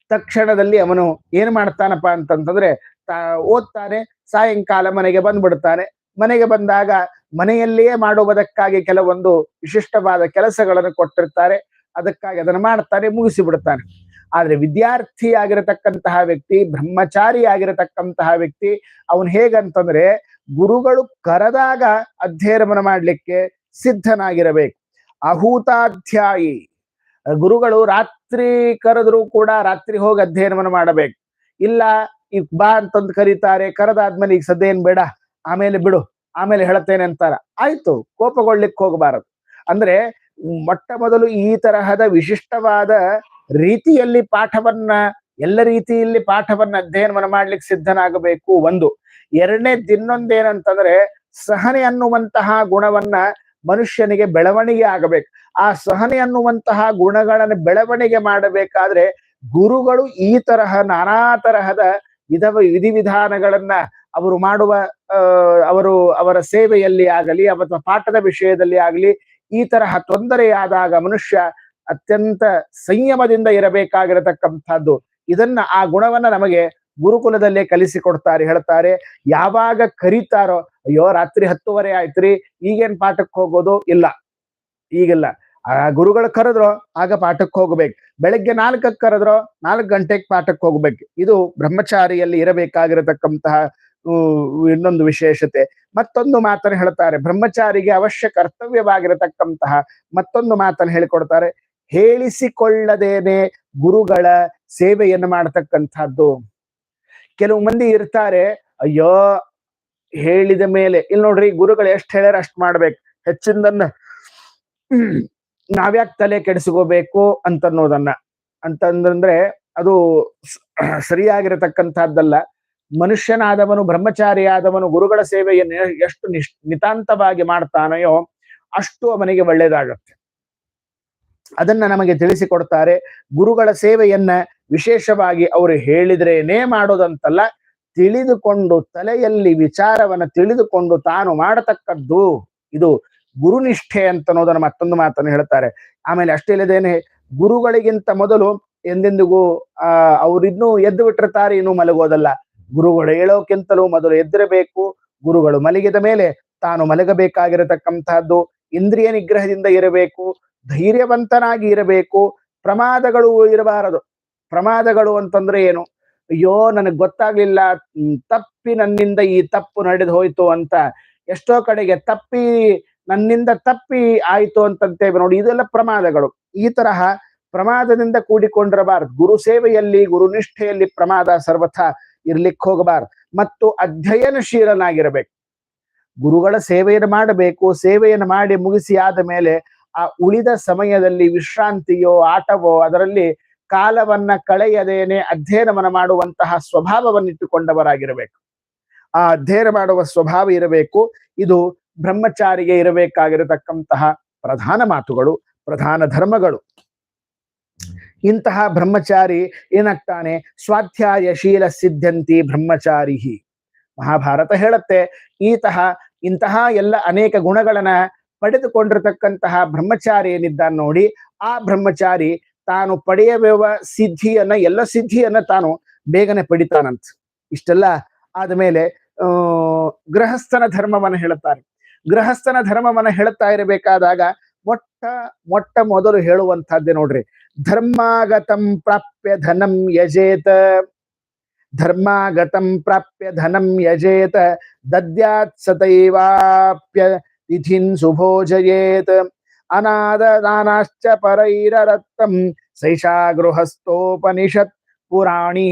ತಕ್ಷಣದಲ್ಲಿ ಅವನು ಏನ್ ಮಾಡ್ತಾನಪ್ಪ ಅಂತಂತಂದ್ರೆ ತಾ- ಓದ್ತಾನೆ, ಸಾಯಂಕಾಲ ಮನೆಗೆ ಬಂದ್ಬಿಡ್ತಾನೆ. ಮನೆಗೆ ಬಂದಾಗ ಮನೆಯಲ್ಲಿಯೇ ಮಾಡುವುದಕ್ಕಾಗಿ ಕೆಲವೊಂದು ವಿಶಿಷ್ಟವಾದ ಕೆಲಸಗಳನ್ನು ಕೊಟ್ಟಿರ್ತಾರೆ. ಅದಕ್ಕಾಗಿ ಅದನ್ನು ಮಾಡ್ತಾನೆ ಮುಗಿಸಿ ಬಿಡ್ತಾನೆ ಆದ್ರೆ ವಿದ್ಯಾರ್ಥಿ ಆಗಿರತಕ್ಕಂತಹ ವ್ಯಕ್ತಿ ಬ್ರಹ್ಮಚಾರಿ ಆಗಿರತಕ್ಕಂತಹ ವ್ಯಕ್ತಿ, ಅವನು ಹೇಗಂತಂದ್ರೆ ಗುರುಗಳು ಕರೆದಾಗ ಅಧ್ಯಯನವನ್ನು ಮಾಡ್ಲಿಕ್ಕೆ ಸಿದ್ಧನಾಗಿರಬೇಕು. ಅಹೂತಾಧ್ಯಾಯಿ. ಗುರುಗಳು ರಾತ್ರಿ ಕರೆದ್ರು ಕೂಡ ರಾತ್ರಿ ಹೋಗಿ ಅಧ್ಯಯನವನ್ನು ಮಾಡಬೇಕು. ಇಲ್ಲ, ಈಗ ಬಾ ಅಂತಂದು ಕರೀತಾರೆ, ಕರೆದಾದ್ಮೇಲೆ ಈಗ ಸದ್ಯ ಏನ್ ಬೇಡ, ಆಮೇಲೆ ಬಿಡು, ಆಮೇಲೆ ಹೇಳತ್ತೇನೆ ಅಂತಾರ. ಆಯ್ತು ಕೋಪಗೊಳ್ಳಿಕ್ ಹೋಗಬಾರದು. ಅಂದ್ರೆ ಮೊಟ್ಟ ಮೊದಲು ಈ ತರಹದ ವಿಶಿಷ್ಟವಾದ ರೀತಿಯಲ್ಲಿ ಪಾಠವನ್ನ, ಎಲ್ಲ ರೀತಿಯಲ್ಲಿ ಪಾಠವನ್ನ ಅಧ್ಯಯನವನ್ನು ಮಾಡ್ಲಿಕ್ಕೆ ಸಿದ್ಧನಾಗಬೇಕು. ಒಂದು. ಎರಡನೇ ದಿನ್ನೊಂದೇನಂತಂದ್ರೆ ಸಹನೆ ಅನ್ನುವಂತಹ ಗುಣವನ್ನ ಮನುಷ್ಯನಿಗೆ ಬೆಳವಣಿಗೆ ಆಗಬೇಕು. ಆ ಸಹನೆ ಅನ್ನುವಂತಹ ಗುಣಗಳನ್ನು ಬೆಳವಣಿಗೆ ಮಾಡಬೇಕಾದ್ರೆ ಗುರುಗಳು ಈ ತರಹ ನಾನಾ ತರಹದ ವಿಧ ವಿಧಿವಿಧಾನಗಳನ್ನ ಅವರು ಮಾಡುವ ಅವರು ಅವರ ಸೇವೆಯಲ್ಲಿ ಆಗಲಿ ಅಥವಾ ಪಾಠದ ವಿಷಯದಲ್ಲಿ ಆಗಲಿ ಈ ತರಹ ತೊಂದರೆಯಾದಾಗ ಮನುಷ್ಯ ಅತ್ಯಂತ ಸಂಯಮದಿಂದ ಇರಬೇಕಾಗಿರತಕ್ಕಂಥದ್ದು. ಇದನ್ನ ಆ ಗುಣವನ್ನ ನಮಗೆ ಗುರುಕುಲದಲ್ಲೇ ಕಲಿಸಿಕೊಡ್ತಾರೆ, ಹೇಳ್ತಾರೆ. ಯಾವಾಗ ಕರೀತಾರೋ ಅಯ್ಯೋ, ರಾತ್ರಿ ಹತ್ತುವರೆ ಆಯ್ತ್ರಿ, ಈಗೇನ್ ಪಾಠಕ್ಕೆ ಹೋಗೋದು? ಇಲ್ಲ. ಈಗಿಲ್ಲ. ಆ, ಗುರುಗಳು ಕರೆದ್ರು, ಆಗ ಪಾಠಕ್ಕೆ ಹೋಗ್ಬೇಕು. ಬೆಳಗ್ಗೆ ನಾಲ್ಕಕ್ಕೆ ಕರೆದ್ರು, ನಾಲ್ಕು ಗಂಟೆಗೆ ಪಾಠಕ್ಕೆ ಹೋಗ್ಬೇಕು. ಇದು ಬ್ರಹ್ಮಚಾರಿಯಲ್ಲಿ ಇರಬೇಕಾಗಿರತಕ್ಕಂತಹ ಇನ್ನೊಂದು ವಿಶೇಷತೆ. ಮತ್ತೊಂದು ಮಾತನ್ನು ಹೇಳ್ತಾರೆ, ಬ್ರಹ್ಮಚಾರಿಗೆ ಅವಶ್ಯ ಕರ್ತವ್ಯವಾಗಿರತಕ್ಕಂತಹ ಮತ್ತೊಂದು ಮಾತನ್ನು ಹೇಳಿಕೊಡ್ತಾರೆ, ಹೇಳಿಸಿಕೊಳ್ಳದೇನೆ ಗುರುಗಳ ಸೇವೆಯನ್ನು ಮಾಡತಕ್ಕಂಥದ್ದು. ಕೆಲವು ಮಂದಿ ಇರ್ತಾರೆ, ಅಯ್ಯೋ ಹೇಳಿದ ಮೇಲೆ, ಇಲ್ಲಿ ನೋಡ್ರಿ ಗುರುಗಳು ಎಷ್ಟು ಹೇಳ್ಯಾರ ಅಷ್ಟು ಮಾಡ್ಬೇಕು. ಹೆಚ್ಚಿಂದನ್ನ ನಾವ್ಯಾಕೆ ತಲೆ ಕೆಡಿಸ್ಕೋಬೇಕು ಅಂತನ್ನೋದನ್ನ. ಅಂತಂದ್ರೆ ಅದು ಸರಿಯಾಗಿರತಕ್ಕಂಥದ್ದಲ್ಲ. ಮನುಷ್ಯನಾದವನು, ಬ್ರಹ್ಮಚಾರಿಯಾದವನು, ಗುರುಗಳ ಸೇವೆಯನ್ನು ಎಷ್ಟು ನಿತಾಂತವಾಗಿ ಮಾಡ್ತಾನೆಯೋ ಅಷ್ಟು ಅವನಿಗೆ ಒಳ್ಳೇದಾಗತ್ತೆ. ಅದನ್ನ ನಮಗೆ ತಿಳಿಸಿಕೊಡ್ತಾರೆ. ಗುರುಗಳ ಸೇವೆಯನ್ನ ವಿಶೇಷವಾಗಿ ಅವರು ಹೇಳಿದ್ರೇನೇ ಮಾಡೋದಂತಲ್ಲ ತಿಳಿದುಕೊಂಡು ತಲೆಯಲ್ಲಿ ವಿಚಾರವನ್ನ ತಿಳಿದುಕೊಂಡು ತಾನು ಮಾಡತಕ್ಕದ್ದು ಇದು ಗುರುನಿಷ್ಠೆ ಅಂತ ಅನ್ನೋದನ್ನ ಮತ್ತೊಂದು ಮಾತನ್ನು ಹೇಳ್ತಾರೆ. ಆಮೇಲೆ ಅಷ್ಟೇ ಇಲ್ಲದೇನೆ ಗುರುಗಳಿಗಿಂತ ಮೊದಲು ಎಂದೆಂದಿಗೂ, ಆ, ಅವರಿನ್ನೂ ಎದ್ದು ಬಿಟ್ಟಿರ್ತಾರೆ ಇನ್ನೂ ಮಲಗೋದಲ್ಲ. ಗುರುಗಳು ಹೇಳೋಕ್ಕಿಂತಲೂ ಮೊದಲು ಎದ್ದಿರಬೇಕು, ಗುರುಗಳು ಮಲಗಿದ ಮೇಲೆ ತಾನು ಮಲಗಬೇಕಾಗಿರತಕ್ಕಂತಹದ್ದು, ಇಂದ್ರಿಯ ನಿಗ್ರಹದಿಂದ ಇರಬೇಕು, ಧೈರ್ಯವಂತನಾಗಿ ಇರಬೇಕು, ಪ್ರಮಾದಗಳು ಇರಬಾರದು. ಪ್ರಮಾದಗಳು ಅಂತಂದ್ರೆ ಏನು? ಅಯ್ಯೋ, ನನಗ್ ಗೊತ್ತಾಗ್ಲಿಲ್ಲ. ತಪ್ಪಿ ನನ್ನಿಂದ ಈ ತಪ್ಪು ನಡೆದು ಹೋಯ್ತು ಅಂತ. ಎಷ್ಟೋ ಕಡೆಗೆ ತಪ್ಪಿ, ನನ್ನಿಂದ ತಪ್ಪಿ ಆಯ್ತು ಅಂತಂತೇವೆ ನೋಡಿ, ಇದೆಲ್ಲ ಪ್ರಮಾದಗಳು. ಈ ತರಹ ಪ್ರಮಾದದಿಂದ ಕೂಡಿಕೊಂಡಿರಬಾರದು. ಗುರು ಸೇವೆಯಲ್ಲಿ ಗುರುನಿಷ್ಠೆಯಲ್ಲಿ ಪ್ರಮಾದ ಸರ್ವಥ ಇರ್ಲಿಕ್ಕೆ ಹೋಗಬಾರದು. ಮತ್ತು ಅಧ್ಯಯನಶೀಲನಾಗಿರಬೇಕು. ಗುರುಗಳ ಸೇವೆಯನ್ನು ಮಾಡಬೇಕು. ಸೇವೆಯನ್ನು ಮಾಡಿ ಮುಗಿಸಿ ಆದ ಮೇಲೆ ಆ ಉಳಿದ ಸಮಯದಲ್ಲಿ ವಿಶ್ರಾಂತಿಯೋ, ಆಟವೋ, ಅದರಲ್ಲಿ ಕಾಲವನ್ನ ಕಳೆಯದೇನೆ ಅಧ್ಯಯನವನ್ನ ಮಾಡುವಂತಹ ಸ್ವಭಾವವನ್ನಿಟ್ಟುಕೊಂಡವರಾಗಿರಬೇಕು. ಆ ಅಧ್ಯಯನ ಮಾಡುವ ಸ್ವಭಾವ ಇರಬೇಕು. ಇದು ಬ್ರಹ್ಮಚಾರಿಗೆ ಇರಬೇಕಾಗಿರತಕ್ಕಂತಹ ಪ್ರಧಾನ ಮಾತುಗಳು, ಪ್ರಧಾನ ಧರ್ಮಗಳು. ಇಂತಹ ಬ್ರಹ್ಮಚಾರಿ ಏನಾಗ್ತಾನೆ? ಸ್ವಾಧ್ಯಾಯ ಶೀಲ ಸಿದ್ಧಂತಿ ಬ್ರಹ್ಮಚಾರಿ ಮಹಾಭಾರತ ಹೇಳುತ್ತೆ ಈತಹ ಇಂತಹ ಎಲ್ಲ ಅನೇಕ ಗುಣಗಳನ್ನ ಪಡೆದುಕೊಂಡಿರತಕ್ಕಂತಹ ಬ್ರಹ್ಮಚಾರಿ ಏನಿದ್ದಾನೆ ನೋಡಿ, ಆ ಬ್ರಹ್ಮಚಾರಿ ತಾನು ಪಡೆಯಬೇವ ಸಿದ್ಧಿಯನ್ನ, ಎಲ್ಲ ಸಿದ್ಧಿಯನ್ನ ತಾನು ಬೇಗನೆ ಪಡಿತಾನಂತ. ಇಷ್ಟೆಲ್ಲ ಆದಮೇಲೆ ಗೃಹಸ್ಥನ ಧರ್ಮವನ್ನ ಹೇಳುತ್ತಾರೆ. ಗೃಹಸ್ಥನ ಧರ್ಮವನ್ನ ಹೇಳುತ್ತಾ ಇರಬೇಕಾದಾಗ ಮೊಟ್ಟ ಮೊಟ್ಟ ಮೊದಲು ಹೇಳುವಂತಹದ್ದೇ ನೋಡ್ರಿ. ಧರ್ಮಾಗತಂ ಪ್ರಾಪ್ಯ ಧನಂ ಯಜೇತ. ಧರ್ಮಾಗತಂ ಪ್ರಾಪ್ಯ ಧನಂ ಯಜೇತ. ದದ್ಯಾತ್ ಸತೈವಾಪ್ಯ ತಿಥಿನ್ ಸುಭೋಜಯೇತ್. ದಾನಾಶ್ಚ ಪರೈರರತ್ತಂ ಸೈಷಾ ಗೃಹಸ್ಥೋಪನಿಷತ್ ಪುರಾಣಿ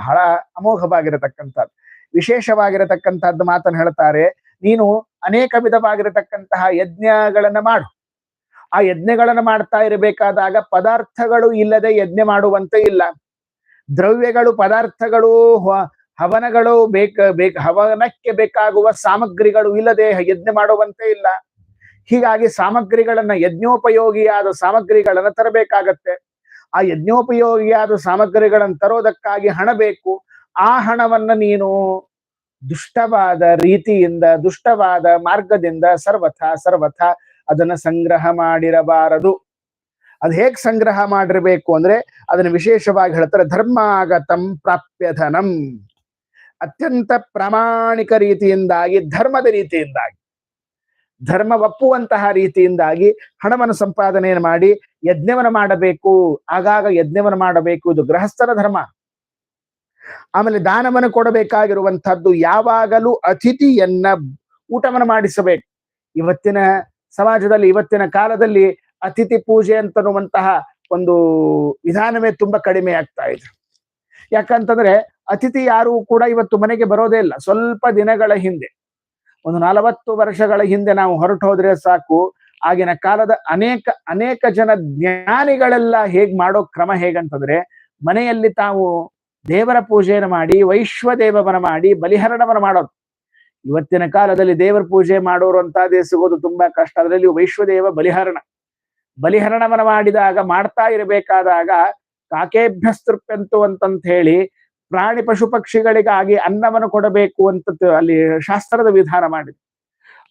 ಬಹಳ ಅಮೋಘವಾಗಿರತಕ್ಕಂಥದ್ದು. ವಿಶೇಷವಾಗಿರತಕ್ಕಂಥದ್ದು ಮಾತನ್ನು ಹೇಳ್ತಾರೆ, ನೀನು ಅನೇಕ ವಿಧವಾಗಿರತಕ್ಕಂತಹ ಯಜ್ಞಗಳನ್ನ ಮಾಡು. ಆ ಯಜ್ಞಗಳನ್ನು ಮಾಡ್ತಾ ಇರಬೇಕಾದಾಗ ಪದಾರ್ಥಗಳು ಇಲ್ಲದೆ ಯಜ್ಞ ಮಾಡುವಂತೆ ಇಲ್ಲ. ದ್ರವ್ಯಗಳು, ಪದಾರ್ಥಗಳು ಹವನಗಳು ಬೇಕ ಬೇಕ, ಹವನಕ್ಕೆ ಬೇಕಾಗುವ ಸಾಮಗ್ರಿಗಳು ಇಲ್ಲದೆ ಯಜ್ಞ ಮಾಡುವಂತೆ ಇಲ್ಲ. ಹೀಗಾಗಿ ಸಾಮಗ್ರಿಗಳನ್ನ ಯಜ್ಞೋಪಯೋಗಿಯಾದ ಸಾಮಗ್ರಿಗಳನ್ನ ತರಬೇಕಾಗತ್ತೆ. ಆ ಯಜ್ಞೋಪಯೋಗಿಯಾದ ಸಾಮಗ್ರಿಗಳನ್ನು ತರೋದಕ್ಕಾಗಿ ಹಣ ಬೇಕು. ಆ ಹಣವನ್ನ ನೀನು ದುಷ್ಟವಾದ ರೀತಿಯಿಂದ, ದುಷ್ಟವಾದ ಮಾರ್ಗದಿಂದ ಸರ್ವಥ ಸರ್ವಥ ಅದನ್ನ ಸಂಗ್ರಹ ಮಾಡಿರಬಾರದು. ಅದು ಹೇಗ್ ಸಂಗ್ರಹ ಮಾಡಿರ್ಬೇಕು ಅಂದ್ರೆ ಅದನ್ನ ವಿಶೇಷವಾಗಿ ಹೇಳ್ತಾರೆ ಧರ್ಮಾಗತಂ ಪ್ರಾಪ್ಯಧನಂ. ಅತ್ಯಂತ ಪ್ರಾಮಾಣಿಕ ರೀತಿಯಿಂದಾಗಿ, ಧರ್ಮದ ರೀತಿಯಿಂದಾಗಿ. ಧರ್ಮ ಒಪ್ಪುವಂತಹ ರೀತಿಯಿಂದಾಗಿ ಹಣವನ್ನು ಸಂಪಾದನೆಯನ್ನು ಮಾಡಿ ಯಜ್ಞವನ್ನು ಮಾಡಬೇಕು. ಆಗಾಗ ಯಜ್ಞವನ್ನು ಮಾಡಬೇಕು. ಇದು ಗೃಹಸ್ಥರ ಧರ್ಮ. ಆಮೇಲೆ ದಾನವನ್ನು ಕೊಡಬೇಕಾಗಿರುವಂತಹದ್ದು ಯಾವಾಗಲೂ ಅತಿಥಿಯನ್ನ ಊಟವನ್ನು ಮಾಡಿಸಬೇಕು. ಇವತ್ತಿನ ಸಮಾಜದಲ್ಲಿ, ಇವತ್ತಿನ ಕಾಲದಲ್ಲಿ ಅತಿಥಿ ಪೂಜೆ ಅಂತನ್ನುವಂತಹ ಒಂದು ವಿಧಾನವೇ ತುಂಬಾ ಕಡಿಮೆ ಆಗ್ತಾ ಇದೆ. ಯಾಕಂತಂದ್ರೆ ಅತಿಥಿ ಯಾರು ಕೂಡ ಇವತ್ತು ಮನೆಗೆ ಬರೋದೇ ಇಲ್ಲ. ಸ್ವಲ್ಪ ದಿನಗಳ ಹಿಂದೆ. ಒಂದು ನಲವತ್ತು ವರ್ಷಗಳ ಹಿಂದೆ ನಾವು ಹೊರಟು ಹೋದ್ರೆ ಸಾಕು. ಆಗಿನ ಕಾಲದ ಅನೇಕ ಅನೇಕ ಜನ ಜ್ಞಾನಿಗಳೆಲ್ಲ ಹೇಗ್ ಮಾಡೋ ಕ್ರಮ ಹೇಗಂತಂದ್ರೆ, ಮನೆಯಲ್ಲಿ ತಾವು ದೇವರ ಪೂಜೆಯನ್ನು ಮಾಡಿ ವೈಶ್ವದೇವವನ ಮಾಡಿ, ಬಲಿಹರಣವನ್ನು ಮಾಡೋದು ಇವತ್ತಿನ ಕಾಲದಲ್ಲಿ ದೇವರ ಪೂಜೆ ಮಾಡೋರು ಅಂತ ಸಿಗೋದು ತುಂಬಾ ಕಷ್ಟ. ಅದರಲ್ಲಿ ವೈಶ್ವದೇವ ಬಲಿಹರಣ. ಬಲಿಹರಣವನ್ನು ಮಾಡಿದಾಗ, ಮಾಡ್ತಾ ಇರಬೇಕಾದಾಗ, ಕಾಕೇಭ್ಯಸ್ತೃಪ್ಯಂತು ಅಂತಂತ ಹೇಳಿ ಪ್ರಾಣಿ ಪಶು ಪಕ್ಷಿಗಳಿಗಾಗಿ ಅನ್ನವನ್ನು ಕೊಡಬೇಕು ಅಂತ ಅಲ್ಲಿ ಶಾಸ್ತ್ರದ ವಿಧಾನ ಮಾಡಿದೆ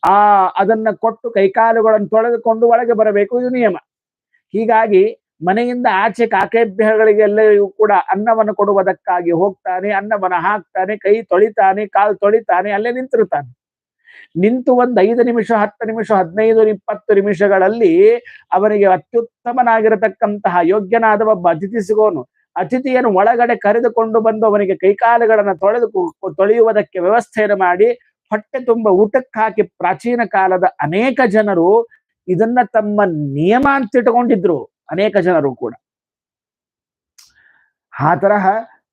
ಆ, ಅದನ್ನ ಕೊಟ್ಟು ಕೈಕಾಲುಗಳನ್ನು ತೊಳೆದುಕೊಂಡು ಒಳಗೆ ಬರಬೇಕು, ಇದು ನಿಯಮ. ಹೀಗಾಗಿ ಮನೆಯಿಂದ ಆಚೆ ಕಾಕೇಭ್ಯಗಳಿಗೆಲ್ಲರಿಗೂ ಕೂಡ ಅನ್ನವನ್ನು ಕೊಡುವುದಕ್ಕಾಗಿ ಹೋಗ್ತಾನೆ, ಅನ್ನವನ್ನು ಹಾಕ್ತಾನೆ, ಕೈ ತೊಳಿತಾನೆ, ಕಾಲು ತೊಳಿತಾನೆ, ಅಲ್ಲೇ ನಿಂತಿರ್ತಾನೆ ನಿಂತು ಒಂದು ಐದು ನಿಮಿಷ, ಹತ್ತು ನಿಮಿಷ, ಹದಿನೈದು, ಇಪ್ಪತ್ತು ನಿಮಿಷಗಳಲ್ಲಿ ಅವನಿಗೆ ಅತ್ಯುತ್ತಮನಾಗಿರತಕ್ಕಂತಹ ಯೋಗ್ಯನಾದ ಒಬ್ಬ ಅತಿಥಿ ಸಿಗೋನು. ಅತಿಥಿಯನ್ನು ಒಳಗಡೆ ಕರೆದುಕೊಂಡು ಬಂದು ಅವನಿಗೆ ಕೈಕಾಲುಗಳನ್ನ ತೊಳೆದು ತೊಳೆಯುವುದಕ್ಕೆ ವ್ಯವಸ್ಥೆಯನ್ನು ಮಾಡಿ ಹೊಟ್ಟೆ ತುಂಬ ಊಟಕ್ಕೆ ಹಾಕಿ ಪ್ರಾಚೀನ ಕಾಲದ ಅನೇಕ ಜನರು ಇದನ್ನ ತಮ್ಮ ನಿಯಮ ಅಂತ ಇಟ್ಕೊಂಡಿದ್ರು ಅನೇಕ ಜನರು ಕೂಡ. ಆ ತರಹ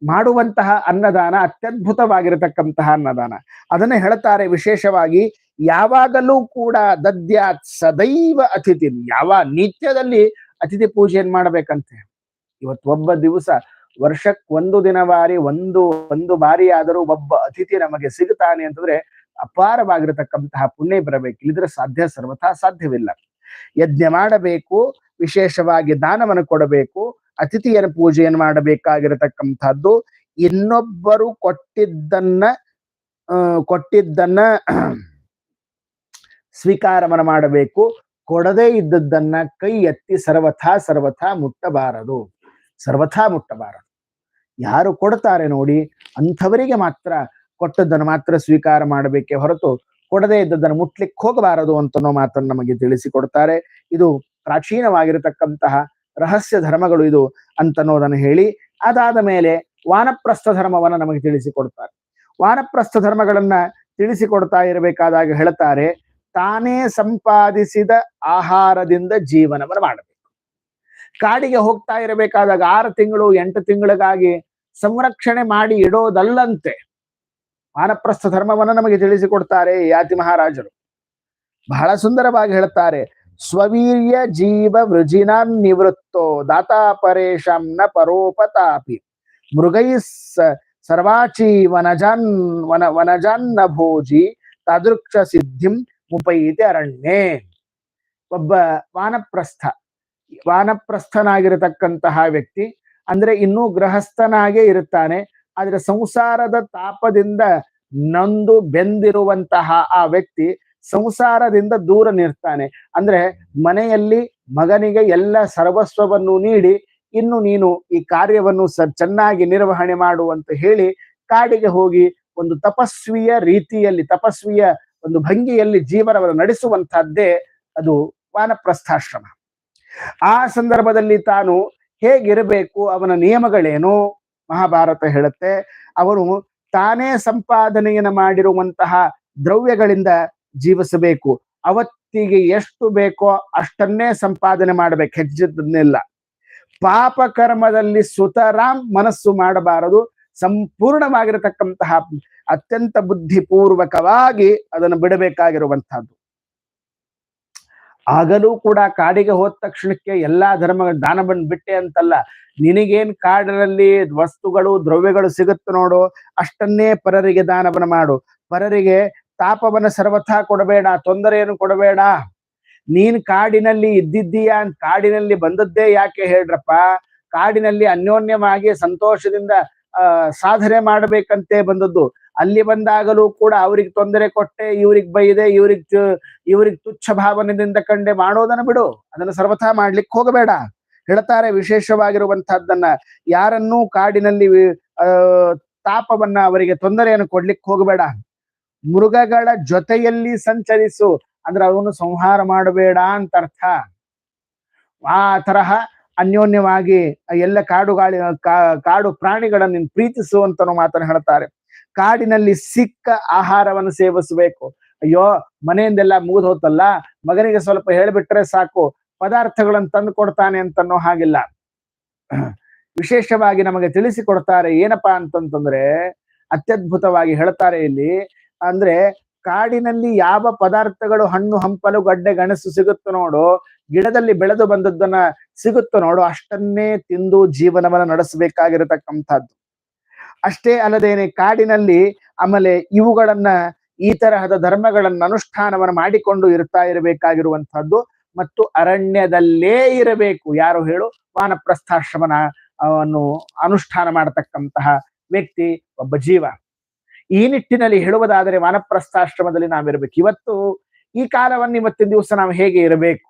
ಮಾಡುವಂತಹ ಅನ್ನದಾನ ಅತ್ಯದ್ಭುತವಾಗಿರತಕ್ಕಂತಹ ಅನ್ನದಾನ. ಅದನ್ನ ಹೇಳ್ತಾರೆ ವಿಶೇಷವಾಗಿ ಯಾವಾಗಲೂ ಕೂಡ ದದ್ಯಾತ್ ಸದೈವ ಅತಿಥಿ, ಯಾವ ನಿತ್ಯದಲ್ಲಿ ಅತಿಥಿ ಪೂಜೆಯನ್ನು ಮಾಡಬೇಕಂತೆ. ಇವತ್ತು ಒಬ್ಬ ದಿವಸ ವರ್ಷಕ್ ಒಂದು ದಿನ ಬಾರಿ, ಒಂದು ಒಂದು ಬಾರಿ ಆದರೂ ಒಬ್ಬ ಅತಿಥಿ ನಮಗೆ ಸಿಗುತ್ತಾನೆ ಅಂತಂದ್ರೆ ಅಪಾರವಾಗಿರತಕ್ಕಂತಹ ಪುಣ್ಯ ಬರಬೇಕು. ಇಲ್ಲಿದ್ರೆ ಸಾಧ್ಯ ಸರ್ವಥಾ ಸಾಧ್ಯವಿಲ್ಲ. ಯಜ್ಞ ಮಾಡಬೇಕು, ವಿಶೇಷವಾಗಿ ದಾನವನ್ನು ಕೊಡಬೇಕು, ಅತಿಥಿಯನ್ನು ಪೂಜೆಯನ್ನು ಮಾಡಬೇಕಾಗಿರತಕ್ಕಂಥದ್ದು. ಇನ್ನೊಬ್ಬರು ಕೊಟ್ಟಿದ್ದನ್ನ ಕೊಟ್ಟಿದ್ದನ್ನ ಸ್ವೀಕಾರವನ್ನು ಮಾಡಬೇಕು. ಕೊಡದೇ ಇದ್ದದ್ದನ್ನ ಕೈ ಎತ್ತಿ ಸರ್ವಥಾ ಸರ್ವಥಾ ಮುಟ್ಟಬಾರದು. ಸರ್ವಥಾ ಮುಟ್ಟಬಾರದು. ಯಾರು ಕೊಡ್ತಾರೆ ನೋಡಿ, ಅಂಥವರಿಗೆ ಮಾತ್ರ ಕೊಟ್ಟದ್ದನ್ನು ಮಾತ್ರ ಸ್ವೀಕಾರ ಮಾಡಬೇಕೇ ಹೊರತು ಕೊಡದೇ ಇದ್ದದ್ದನ್ನು ಮುಟ್ಲಿಕ್ಕೆ ಹೋಗಬಾರದು ಅಂತನೋ ಮಾತನ್ನು ನಮಗೆ ತಿಳಿಸಿಕೊಡ್ತಾರೆ. ಇದು ಪ್ರಾಚೀನವಾಗಿರತಕ್ಕಂತಹ ರಹಸ್ಯ ಧರ್ಮಗಳು ಇದು ಅಂತನೋದನ್ನು ಹೇಳಿ, ಅದಾದ ಮೇಲೆ ವಾನಪ್ರಸ್ಥ ಧರ್ಮವನ್ನ ನಮಗೆ ತಿಳಿಸಿಕೊಡ್ತಾರೆ. ವಾನಪ್ರಸ್ಥ ಧರ್ಮಗಳನ್ನ ತಿಳಿಸಿಕೊಡ್ತಾ ಇರಬೇಕಾದಾಗ ಹೇಳ್ತಾರೆ, ತಾನೇ ಸಂಪಾದಿಸಿದ ಆಹಾರದಿಂದ ಜೀವನವನ್ನು ಮಾಡಬೇಕು. ಕಾಡಿಗೆ ಹೋಗ್ತಾ ಇರಬೇಕಾದಾಗ ಆರು ತಿಂಗಳು, ಎಂಟು ತಿಂಗಳಿಗಾಗಿ ಸಂರಕ್ಷಣೆ ಮಾಡಿ ಇಡೋದಲ್ಲಂತೆ. ವಾನಪ್ರಸ್ಥ ಧರ್ಮವನ್ನು ನಮಗೆ ತಿಳಿಸಿಕೊಡ್ತಾರೆ ಯಾತಿ ಮಹಾರಾಜರು. ಬಹಳ ಸುಂದರವಾಗಿ ಹೇಳ್ತಾರೆ, ಸ್ವವೀರ್ಯ ಜೀವ ವೃಜಿನ ನಿವೃತ್ತೋ ದಾತಾ ಪರೇಶಂ ನ ಪರೋಪತಾಪಿ ಮೃಗೈ ಸರ್ವಾಚಿ ವನಜಾನ್ ವನ ವನಜಾನ್ನ ಭೋಜಿ ತಾದೃಕ್ಷ ಸಿದ್ಧಿಂ ಮುಪೈತಿ ಅರಣ್ಯೇ. ಒಬ್ಬ ವಾನಪ್ರಸ್ಥ ವಾನಪ್ರಸ್ಥನಾಗಿರತಕ್ಕಂತಹ ವ್ಯಕ್ತಿ. ಅಂದ್ರೆ ಇನ್ನೂ ಗೃಹಸ್ಥನಾಗೇ ಇರುತ್ತಾನೆ. ಆದ್ರೆ ಸಂಸಾರದ ತಾಪದಿಂದ ನೊಂದು ಬೆಂದಿರುವಂತಹ ಆ ವ್ಯಕ್ತಿ ಸಂಸಾರದಿಂದ ದೂರ ನಿರ್ತಾನೆ. ಅಂದ್ರೆ ಮನೆಯಲ್ಲಿ ಮಗನಿಗೆ ಎಲ್ಲ ಸರ್ವಸ್ವವನ್ನು ನೀಡಿ, ಇನ್ನು ನೀನು ಈ ಕಾರ್ಯವನ್ನು ಸ ಚೆನ್ನಾಗಿ ನಿರ್ವಹಣೆ ಮಾಡು ಅಂತ ಹೇಳಿ ಕಾಡಿಗೆ ಹೋಗಿ ಒಂದು ತಪಸ್ವಿಯ ರೀತಿಯಲ್ಲಿ, ತಪಸ್ವಿಯ ಒಂದು ಭಂಗಿಯಲ್ಲಿ ಜೀವನವನ್ನು ನಡೆಸುವಂತಹದ್ದೇ ಅದು ವಾನಪ್ರಸ್ಥಾಶ್ರಮ. ಆ ಸಂದರ್ಭದಲ್ಲಿ ತಾನು ಹೇಗಿರಬೇಕು, ಅವನ ನಿಯಮಗಳೇನು? ಮಹಾಭಾರತ ಹೇಳುತ್ತೆ ಅವನು ತಾನೇ ಸಂಪಾದನೆಯನ್ನು ಮಾಡಿರುವಂತಹ ದ್ರವ್ಯಗಳಿಂದ ಜೀವಿಸಬೇಕು. ಅವತ್ತಿಗೆ ಎಷ್ಟು ಬೇಕೋ ಅಷ್ಟನ್ನೇ ಸಂಪಾದನೆ ಮಾಡಬೇಕು, ಹೆಚ್ಚಿದ್ದನ್ನೆಲ್ಲ. ಪಾಪ ಕರ್ಮದಲ್ಲಿ ಸುತರಾಮ್ ಮನಸ್ಸು ಮಾಡಬಾರದು, ಸಂಪೂರ್ಣವಾಗಿರತಕ್ಕಂತಹ ಅತ್ಯಂತ ಬುದ್ಧಿಪೂರ್ವಕವಾಗಿ ಅದನ್ನು ಬಿಡಬೇಕಾಗಿರುವಂತಹದ್ದು ಆಗಲೂ ಕೂಡ ಕಾಡಿಗೆ ಹೋದ ತಕ್ಷಣಕ್ಕೆ ಎಲ್ಲಾ ಧರ್ಮ ದಾನವನ್ನು ಬಿಟ್ಟೆ ಅಂತಲ್ಲ. ನಿನಗೇನ್ ಕಾಡಿನಲ್ಲಿ ವಸ್ತುಗಳು, ದ್ರವ್ಯಗಳು ಸಿಗುತ್ತೆ ನೋಡು, ಅಷ್ಟನ್ನೇ ಪರರಿಗೆ ದಾನವನ್ನ ಮಾಡು. ಪರರಿಗೆ ತಾಪವನ್ನು ಸರ್ವಥಾ ಕೊಡಬೇಡ, ತೊಂದರೆಯನ್ನು ಕೊಡಬೇಡ. ನೀನ್ ಕಾಡಿನಲ್ಲಿ ಇದ್ದಿದ್ದೀಯಾ ಕಾಡಿನಲ್ಲಿ ಬಂದದ್ದೇ ಯಾಕೆ ಹೇಳ್ರಪ್ಪ? ಕಾಡಿನಲ್ಲಿ ಅನ್ಯೋನ್ಯವಾಗಿ ಸಂತೋಷದಿಂದ ಸಾಧನೆ ಮಾಡಬೇಕಂತೆ ಬಂದದ್ದು. ಅಲ್ಲಿ ಬಂದಾಗಲೂ ಕೂಡ ಅವ್ರಿಗೆ ತೊಂದರೆ ಕೊಟ್ಟೆ, ಇವ್ರಿಗೆ ಬೈದೆ, ಇವ್ರಿಗ್ ಇವ್ರಿಗೆ ತುಚ್ಛ ಭಾವನೆಯಿಂದ ಕಂಡೆ ಮಾಡೋದನ್ನ ಬಿಡು. ಅದನ್ನ ಸರ್ವಥಾ ಮಾಡ್ಲಿಕ್ಕೆ ಹೋಗಬೇಡ. ಹೇಳ್ತಾರೆ ವಿಶೇಷವಾಗಿರುವಂತಹದ್ದನ್ನ ಯಾರನ್ನೂ ಕಾಡಿನಲ್ಲಿ ತಾಪವನ್ನ ಅವರಿಗೆ ತೊಂದರೆಯನ್ನು ಕೊಡ್ಲಿಕ್ಕೆ ಹೋಗಬೇಡ. ಮೃಗಗಳ ಜೊತೆಯಲ್ಲಿ ಸಂಚರಿಸು. ಅಂದ್ರೆ ಅವನು ಸಂಹಾರ ಮಾಡಬೇಡ ಅಂತ ಅರ್ಥ. ಆ ತರಹ ಅನ್ಯೋನ್ಯವಾಗಿ ಎಲ್ಲ ಕಾಡುಗಾಳಿ ಕಾಡು ಪ್ರಾಣಿಗಳನ್ನ ನೀನು ಪ್ರೀತಿಸು ಅಂತ ಮಾತನ್ನು ಹೇಳ್ತಾರೆ. ಕಾಡಿನಲ್ಲಿ ಸಿಕ್ಕ ಆಹಾರವನ್ನು ಸೇವಿಸಬೇಕು. ಅಯ್ಯೋ, ಮನೆಯಿಂದೆಲ್ಲ ಮುಗಿದು ಹೋತಲ್ಲ? ಮಗನಿಗೆ ಸ್ವಲ್ಪ ಹೇಳಿಬಿಟ್ರೆ ಸಾಕು. ಪದಾರ್ಥಗಳನ್ನು ತಂದು ಕೊಡ್ತಾನೆ ಅಂತನ್ನೋ ಹಾಗಿಲ್ಲ. ವಿಶೇಷವಾಗಿ ನಮಗೆ ತಿಳಿಸಿಕೊಡ್ತಾರೆ, ಏನಪ್ಪಾ ಅಂತಂತಂದ್ರೆ, ಅತ್ಯದ್ಭುತವಾಗಿ ಹೇಳ್ತಾರೆ ಇಲ್ಲಿ, ಅಂದ್ರೆ ಕಾಡಿನಲ್ಲಿ ಯಾವ ಪದಾರ್ಥಗಳು ಹಣ್ಣು, ಹಂಪಲು, ಗಡ್ಡೆ, ಗಣಸು ಸಿಗುತ್ತೋ ನೋಡು, ಗಿಡದಲ್ಲಿ ಬೆಳೆದು ಬಂದದ್ದನ್ನ ಸಿಗುತ್ತೋ ನೋಡು, ಅಷ್ಟನ್ನೇ ತಿಂದು ಜೀವನವನ್ನ ನಡೆಸಬೇಕಾಗಿರತಕ್ಕಂಥದ್ದು. ಅಷ್ಟೇ ಅಲ್ಲದೇನೆ ಕಾಡಿನಲ್ಲಿ ಆಮೇಲೆ ಇವುಗಳನ್ನ ಈ ತರಹದ ಧರ್ಮಗಳನ್ನ ಅನುಷ್ಠಾನವನ್ನು ಮಾಡಿಕೊಂಡು ಇರ್ತಾ ಇರಬೇಕಾಗಿರುವಂತಹದ್ದು ಮತ್ತು ಅರಣ್ಯದಲ್ಲೇ ಇರಬೇಕು. ಯಾರು ಹೇಳು? ವಾನಪ್ರಸ್ಥಾಶ್ರಮನ ಅವನ್ನು ಅನುಷ್ಠಾನ ಮಾಡತಕ್ಕಂತಹ ವ್ಯಕ್ತಿ ಒಬ್ಬ ಜೀವ. ಈ ನಿಟ್ಟಿನಲ್ಲಿ ಹೇಳುವುದಾದರೆ ವಾನಪ್ರಸ್ಥಾಶ್ರಮದಲ್ಲಿ ನಾವಿರಬೇಕು. ಇವತ್ತು ಈ ಕಾಲವನ್ನು ಇವತ್ತಿನ ದಿವಸ ನಾವು ಹೇಗೆ ಇರಬೇಕು?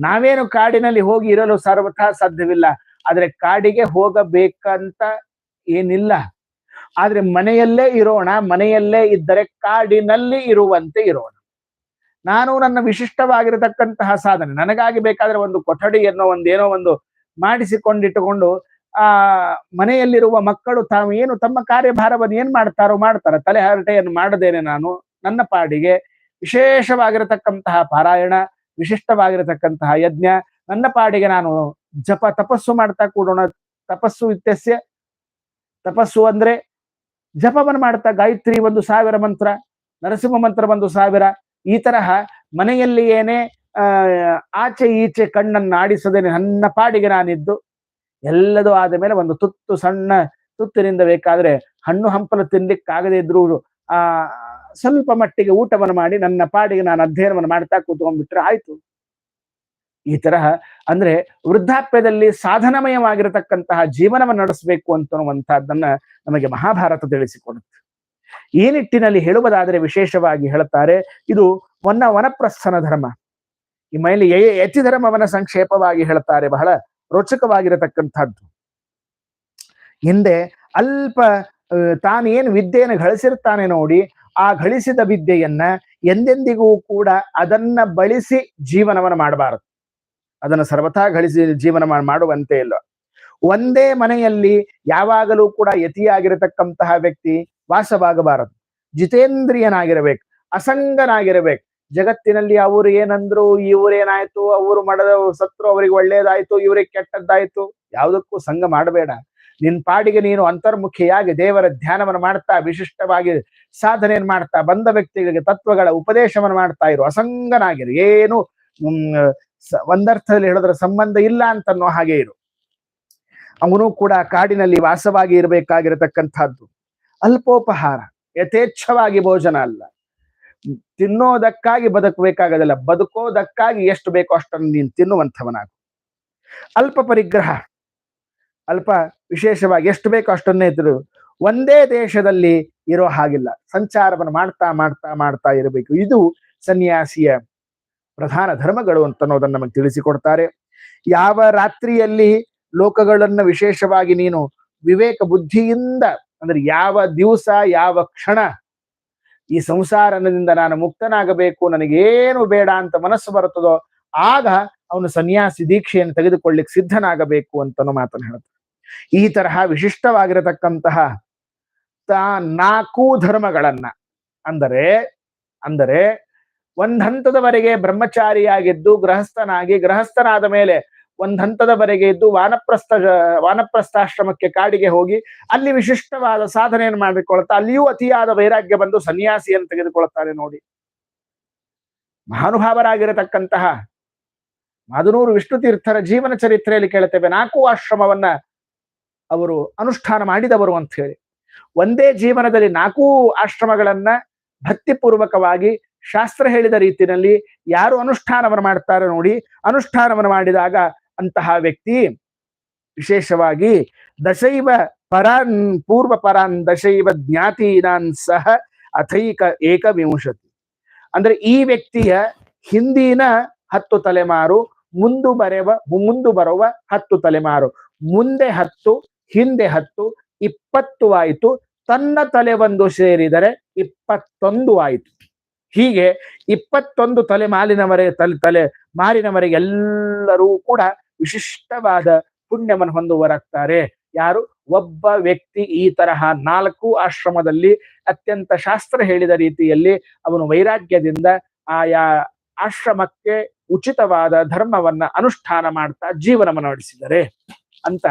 ನಾವೇನು ಕಾಡಿನಲ್ಲಿ ಹೋಗಿ ಇರಲು ಸರ್ವಥ ಸಾಧ್ಯವಿಲ್ಲ. ಆದ್ರೆ ಕಾಡಿಗೆ ಹೋಗಬೇಕಂತ ಏನಿಲ್ಲ. ಆದ್ರೆ ಮನೆಯಲ್ಲೇ ಇರೋಣ, ಮನೆಯಲ್ಲೇ ಇದ್ದರೆ ಕಾಡಿನಲ್ಲಿ ಇರುವಂತೆ ಇರೋಣ. ನಾನು ನನ್ನ ವಿಶಿಷ್ಟವಾಗಿರತಕ್ಕಂತಹ ಸಾಧನೆ, ನನಗಾಗಿ ಬೇಕಾದ್ರೆ ಒಂದು ಕೊಠಡಿಯನ್ನು, ಒಂದೇನೋ ಒಂದು ಮಾಡಿಸಿಕೊಂಡಿಟ್ಟುಕೊಂಡು, ಆ, ಮನೆಯಲ್ಲಿರುವ ಮಕ್ಕಳು ತಾವು ಏನು ತಮ್ಮ ಕಾರ್ಯಭಾರವನ್ನು ಏನ್ ಮಾಡ್ತಾರೋ ಮಾಡ್ತಾರ, ತಲೆ ಹರಟೆಯನ್ನು ಮಾಡದೇನೆ ನಾನು, ನನ್ನ ಪಾಡಿಗೆ ವಿಶೇಷವಾಗಿರತಕ್ಕಂತಹ ಪಾರಾಯಣ, ವಿಶಿಷ್ಟವಾಗಿರತಕ್ಕಂತಹ ಯಜ್ಞ, ನನ್ನ ಪಾಡಿಗೆ ನಾನು ಜಪ, ತಪಸ್ಸು ಮಾಡ್ತಾ ಕೂಡೋಣ, ತಪಸ್ಸು ಇತ್ಯಸ್ಯ ತಪಸ್ಸು ಅಂದ್ರೆ ಜಪವನ್ನು ಮಾಡ್ತಾ ಗಾಯತ್ರಿ ಒಂದು ಸಾವಿರ ಮಂತ್ರ, ನರಸಿಂಹ ಮಂತ್ರ ಒಂದು ಸಾವಿರ, ಈ ತರಹ ಮನೆಯಲ್ಲಿ ಏನೇ ಆಚೆ ಈಚೆ ಕಣ್ಣನ್ನು ಆಡಿಸದೆ ನನ್ನ ಪಾಡಿಗೆ ನಾನಿದ್ದು. ಎಲ್ಲದೂ ಆದ ಮೇಲೆ ಒಂದು ತುತ್ತು ಸಣ್ಣ ತುತ್ತಿನಿಂದ ಬೇಕಾದ್ರೆ ಹಣ್ಣು ಹಂಪಲು ತಿನ್ಲಿಕ್ಕಾಗದೇ ಇದ್ರೂ, ಆ, ಸ್ವಲ್ಪ ಮಟ್ಟಿಗೆ ಊಟವನ್ನು ಮಾಡಿ ನನ್ನ ಪಾಡಿಗೆ ನಾನು ಅಧ್ಯಯನವನ್ನು ಮಾಡ್ತಾ ಕೂತ್ಕೊಂಡ್ಬಿಟ್ರೆ ಆಯ್ತು. ಈ ತರಹ ಅಂದ್ರೆ ವೃದ್ಧಾಪ್ಯದಲ್ಲಿ ಸಾಧನಮಯವಾಗಿರತಕ್ಕಂತಹ ಜೀವನವನ್ನು ನಡೆಸಬೇಕು ಅಂತನ್ನುವಂತಹದ್ದನ್ನ ನಮಗೆ ಮಹಾಭಾರತ ತಿಳಿಸಿಕೊಡುತ್ತೆ. ಈ ನಿಟ್ಟಿನಲ್ಲಿ ಹೇಳುವುದಾದರೆ ವಿಶೇಷವಾಗಿ ಹೇಳುತ್ತಾರೆ, ಇದು ವನ್ನ ವನಪ್ರಸ್ಥನ ಧರ್ಮ. ಈ ಮೈಲಿ ಯತಿ ಧರ್ಮವನ್ನ ಸಂಕ್ಷೇಪವಾಗಿ ಹೇಳ್ತಾರೆ ಬಹಳ ರೋಚಕವಾಗಿರತಕ್ಕಂಥದ್ದು. ಹಿಂದೆ ಅಲ್ಪ ತಾನೇನು ವಿದ್ಯೆಯನ್ನು ಗಳಿಸಿರ್ತಾನೆ ನೋಡಿ, ಆ ಗಳಿಸಿದ ವಿದ್ಯೆಯನ್ನ ಎಂದೆಂದಿಗೂ ಕೂಡ ಅದನ್ನ ಬಳಸಿ ಜೀವನವನ್ನು ಮಾಡಬಾರದು. ಅದನ್ನು ಸರ್ವಥಾ ಗಳಿಸಿ ಜೀವನ ಮಾಡುವಂತೆ ಇಲ್ಲ. ಒಂದೇ ಮನೆಯಲ್ಲಿ ಯಾವಾಗಲೂ ಕೂಡ ಯತಿಯಾಗಿರತಕ್ಕಂತಹ ವ್ಯಕ್ತಿ ವಾಸವಾಗಬಾರದು. ಜಿತೇಂದ್ರಿಯನಾಗಿರಬೇಕು, ಅಸಂಗನಾಗಿರಬೇಕು. ಜಗತ್ತಿನಲ್ಲಿ ಅವರು ಏನಂದ್ರು, ಇವರೇನಾಯ್ತು, ಅವರು ಮಾಡದ ಸತ್ರು ಅವರಿಗೆ ಒಳ್ಳೇದಾಯ್ತು, ಇವರಿಗೆ ಕೆಟ್ಟದ್ದಾಯ್ತು, ಯಾವುದಕ್ಕೂ ಸಂಘ ಮಾಡಬೇಡ. ನಿನ್ ಪಾಡಿಗೆ ನೀನು ಅಂತರ್ಮುಖಿಯಾಗಿ ದೇವರ ಧ್ಯಾನವನ್ನು ಮಾಡ್ತಾ, ವಿಶಿಷ್ಟವಾಗಿ ಸಾಧನೆಯನ್ನು ಮಾಡ್ತಾ, ಬಂದ ವ್ಯಕ್ತಿಗಳಿಗೆ ತತ್ವಗಳ ಉಪದೇಶವನ್ನು ಮಾಡ್ತಾ ಇರು. ಅಸಂಗನಾಗಿರು. ಏನು ಒಂದರ್ಥದಲ್ಲಿ ಹೇಳಿದ್ರೆ ಸಂಬಂಧ ಇಲ್ಲ ಅಂತನ್ನೋ ಹಾಗೆ ಇರು. ಅವನು ಕೂಡ ಕಾಡಿನಲ್ಲಿ ವಾಸವಾಗಿ ಇರಬೇಕಾಗಿರತಕ್ಕಂಥದ್ದು. ಅಲ್ಪೋಪಹಾರ, ಯಥೇಚ್ಛವಾಗಿ ಭೋಜನ ಅಲ್ಲ. ತಿನ್ನೋದಕ್ಕಾಗಿ ಬದುಕಬೇಕಾಗದಲ್ಲ, ಬದುಕೋದಕ್ಕಾಗಿ ಎಷ್ಟು ಬೇಕೋ ಅಷ್ಟನ್ನು ನೀನು ತಿನ್ನುವಂಥವನಾಗು. ಅಲ್ಪ ಪರಿಗ್ರಹ, ಅಲ್ಪ ವಿಶೇಷವಾಗಿ ಎಷ್ಟು ಬೇಕೋ ಅಷ್ಟನ್ನೇ ತಿರು ಒಂದೇ ದೇಶದಲ್ಲಿ ಇರೋ ಹಾಗಿಲ್ಲ. ಸಂಚಾರವನ್ನು ಮಾಡ್ತಾ ಮಾಡ್ತಾ ಮಾಡ್ತಾ ಇರಬೇಕು. ಇದು ಸನ್ಯಾಸಿಯ ಪ್ರಧಾನ ಧರ್ಮಗಳು ಅಂತ ಅನ್ನೋದನ್ನ ನಮಗೆ ತಿಳಿಸಿಕೊಡ್ತಾರೆ. ಯಾವ ರಾತ್ರಿಯಲ್ಲಿ ಲೋಕಗಳನ್ನ ವಿಶೇಷವಾಗಿ ನೀನು ವಿವೇಕ ಬುದ್ಧಿಯಿಂದ, ಅಂದ್ರೆ ಯಾವ ದಿವಸ, ಯಾವ ಕ್ಷಣ ಈ ಸಂಸಾರದಿಂದ ನಾನು ಮುಕ್ತನಾಗಬೇಕು, ನನಗೇನು ಬೇಡ ಅಂತ ಮನಸ್ಸು ಬರುತ್ತದೋ, ಆಗ ಅವನು ಸನ್ಯಾಸಿ ದೀಕ್ಷೆಯನ್ನು ತೆಗೆದುಕೊಳ್ಳಿಕ್ ಸಿದ್ಧನಾಗಬೇಕು ಅಂತನೋ ಮಾತನ್ನು ಹೇಳ್ತಾರೆ ಈ ತರಹ ವಿಶಿಷ್ಟವಾಗಿರತಕ್ಕಂತಹ ತಾ ನಾಲ್ಕು ಧರ್ಮಗಳನ್ನ, ಅಂದರೆ ಅಂದರೆ ಒಂದ್ ಹಂತದವರೆಗೆ ಬ್ರಹ್ಮಚಾರಿಯಾಗಿದ್ದು ಗೃಹಸ್ಥನಾಗಿ, ಗೃಹಸ್ಥನಾದ ಮೇಲೆ ಒಂದ್ ಹಂತದವರೆಗೆ ಇದ್ದು ವಾನಪ್ರಸ್ಥ, ವಾನಪ್ರಸ್ಥಾಶ್ರಮಕ್ಕೆ ಕಾಡಿಗೆ ಹೋಗಿ ಅಲ್ಲಿ ವಿಶಿಷ್ಟವಾದ ಸಾಧನೆಯನ್ನು ಮಾಡಿಕೊಳ್ತಾ, ಅಲ್ಲಿಯೂ ಅತಿಯಾದ ವೈರಾಗ್ಯ ಬಂದು ಸನ್ಯಾಸಿಯನ್ನು ತೆಗೆದುಕೊಳ್ಳುತ್ತಾರೆ ನೋಡಿ. ಮಹಾನುಭಾವರಾಗಿರತಕ್ಕಂತಹ ಮಾದನೂರು ವಿಷ್ಣು ತೀರ್ಥರ ಜೀವನ ಚರಿತ್ರೆಯಲ್ಲಿ ಕೇಳುತ್ತೇವೆ. ನಾಲ್ಕು ಆಶ್ರಮವನ್ನ ಅವರು ಅನುಷ್ಠಾನ ಮಾಡಿದವರು ಅಂತ ಹೇಳಿ. ಒಂದೇ ಜೀವನದಲ್ಲಿ ನಾಲ್ಕೂ ಆಶ್ರಮಗಳನ್ನ ಭಕ್ತಿಪೂರ್ವಕವಾಗಿ ಶಾಸ್ತ್ರ ಹೇಳಿದ ರೀತಿಯಲ್ಲಿ ಯಾರು ಅನುಷ್ಠಾನವನ್ನು ಮಾಡ್ತಾರೆ ನೋಡಿ, ಅನುಷ್ಠಾನವನ್ನು ಮಾಡಿದಾಗ ಅಂತಹ ವ್ಯಕ್ತಿ ವಿಶೇಷವಾಗಿ ದಶೈವ ಪರಾನ್, ಪೂರ್ವ ಪರಾನ್ ದಶೈವ ಜ್ಞಾತೀನಾನ್ ಸಹ ಅಥೈಕ ಏಕವಿಂಶತಿ. ಅಂದ್ರೆ ಈ ವ್ಯಕ್ತಿಯ ಹಿಂದಿನ ಹತ್ತು ತಲೆಮಾರು, ಮುಂದು ಬರೆವ, ಮುಂದು ಬರುವ ಹತ್ತು ತಲೆಮಾರು. ಮುಂದೆ ಹತ್ತು, ಹಿಂದೆ ಹತ್ತು, ಇಪ್ಪತ್ತು ಆಯಿತು. ತನ್ನ ತಲೆ ಒಂದು ಸೇರಿದರೆ ಇಪ್ಪತ್ತೊಂದು ಆಯಿತು. ಹೀಗೆ ಇಪ್ಪತ್ತೊಂದು ತಲೆ ಮಾಲಿನವರೆ ತಲೆ ತಲೆ ಮಾರಿನವರೆಗೆ ಎಲ್ಲರೂ ಕೂಡ ವಿಶಿಷ್ಟವಾದ ಪುಣ್ಯವನ್ನು ಹೊಂದುವರಾಗ್ತಾರೆ. ಯಾರು? ಒಬ್ಬ ವ್ಯಕ್ತಿ ಈ ತರಹ ನಾಲ್ಕು ಆಶ್ರಮದಲ್ಲಿ ಅತ್ಯಂತ ಶಾಸ್ತ್ರ ಹೇಳಿದ ರೀತಿಯಲ್ಲಿ ಅವನು ವೈರಾಗ್ಯದಿಂದ ಆಯಾ ಆಶ್ರಮಕ್ಕೆ ಉಚಿತವಾದ ಧರ್ಮವನ್ನ ಅನುಷ್ಠಾನ ಮಾಡ್ತಾ ಜೀವನವನ್ನು ನಡೆಸಿದರೆ ಅಂತ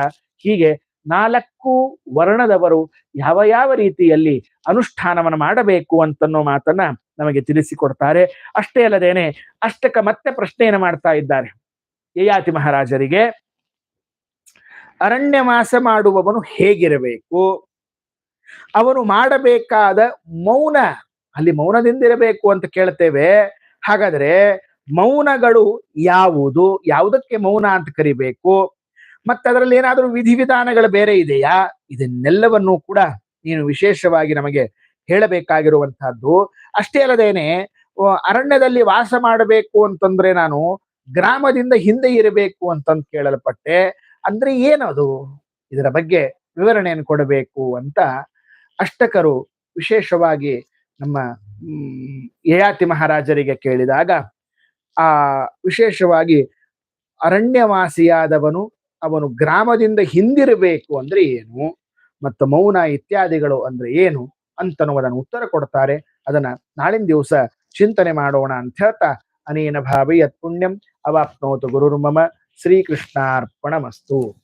ಹೀಗೆ ನಾಲ್ಕು ವರ್ಣದವರು ಯಾವ ಯಾವ ರೀತಿಯಲ್ಲಿ ಅನುಷ್ಠಾನವನ್ನು ಮಾಡಬೇಕು ಅಂತನ್ನೋ ಮಾತನ್ನ ನಮಗೆ ತಿಳಿಸಿಕೊಡ್ತಾರೆ. ಅಷ್ಟೇ ಅಲ್ಲದೇನೆ ಅಷ್ಟಕ ಮತ್ತೆ ಪ್ರಶ್ನೆಯನ್ನು ಮಾಡ್ತಾ ಇದ್ದಾರೆ. ಯಯಾತಿ ಮಹಾರಾಜರಿಗೆ ಅರಣ್ಯವಾಸ ಮಾಡುವವನು ಹೇಗಿರಬೇಕು? ಅವನು ಮಾಡಬೇಕಾದ ಮೌನ, ಅಲ್ಲಿ ಮೌನದಿಂದಿರಬೇಕು ಅಂತ ಕೇಳ್ತೇವೆ. ಹಾಗಾದ್ರೆ ಮೌನಗಳು ಯಾವುದು? ಯಾವುದಕ್ಕೆ ಮೌನ ಅಂತ ಕರಿಬೇಕು? ಮತ್ತೆ ಅದರಲ್ಲಿ ಏನಾದರೂ ವಿಧಿವಿಧಾನಗಳು ಬೇರೆ ಇದೆಯಾ? ಇದನ್ನೆಲ್ಲವನ್ನೂ ಕೂಡ ನೀನು ವಿಶೇಷವಾಗಿ ನಮಗೆ ಹೇಳಬೇಕಾಗಿರುವಂತಹದ್ದು ಅಷ್ಟೇ ಅಲ್ಲದೇನೆ ಅರಣ್ಯದಲ್ಲಿ ವಾಸ ಮಾಡಬೇಕು ಅಂತಂದ್ರೆ ನಾನು ಗ್ರಾಮದಿಂದ ಹಿಂದೆ ಇರಬೇಕು ಅಂತಂದು ಕೇಳಲ್ಪಟ್ಟೆ. ಅಂದ್ರೆ ಏನದು? ಇದರ ಬಗ್ಗೆ ವಿವರಣೆಯನ್ನು ಕೊಡಬೇಕು ಅಂತ ಅಷ್ಟಕರು ವಿಶೇಷವಾಗಿ ನಮ್ಮ ಯಯಾತಿ ಮಹಾರಾಜರಿಗೆ ಕೇಳಿದಾಗ, ಆ, ವಿಶೇಷವಾಗಿ ಅರಣ್ಯವಾಸಿಯಾದವನು, ಅವನು ಗ್ರಾಮದಿಂದ ಹಿಂದಿರಬೇಕು ಅಂದ್ರೆ ಏನು? ಮತ್ತು ಮೌನ ಇತ್ಯಾದಿಗಳು ಅಂದ್ರೆ ಏನು? ಅಂತನ್ನುವುದನ್ನು ಉತ್ತರ ಕೊಡ್ತಾರೆ. ಅದನ್ನ ನಾಳಿನ ದಿವಸ ಚಿಂತನೆ ಮಾಡೋಣ ಅಂತ ಹೇಳ್ತಾ, ಅನೇನ ಭಾವಿ ಯತ್ ಪುಣ್ಯಂ ಅವಾಪ್ನೋತು ಗುರುರ್ಮಮ ಶ್ರೀಕೃಷ್ಣಾರ್ಪಣಮಸ್ತು.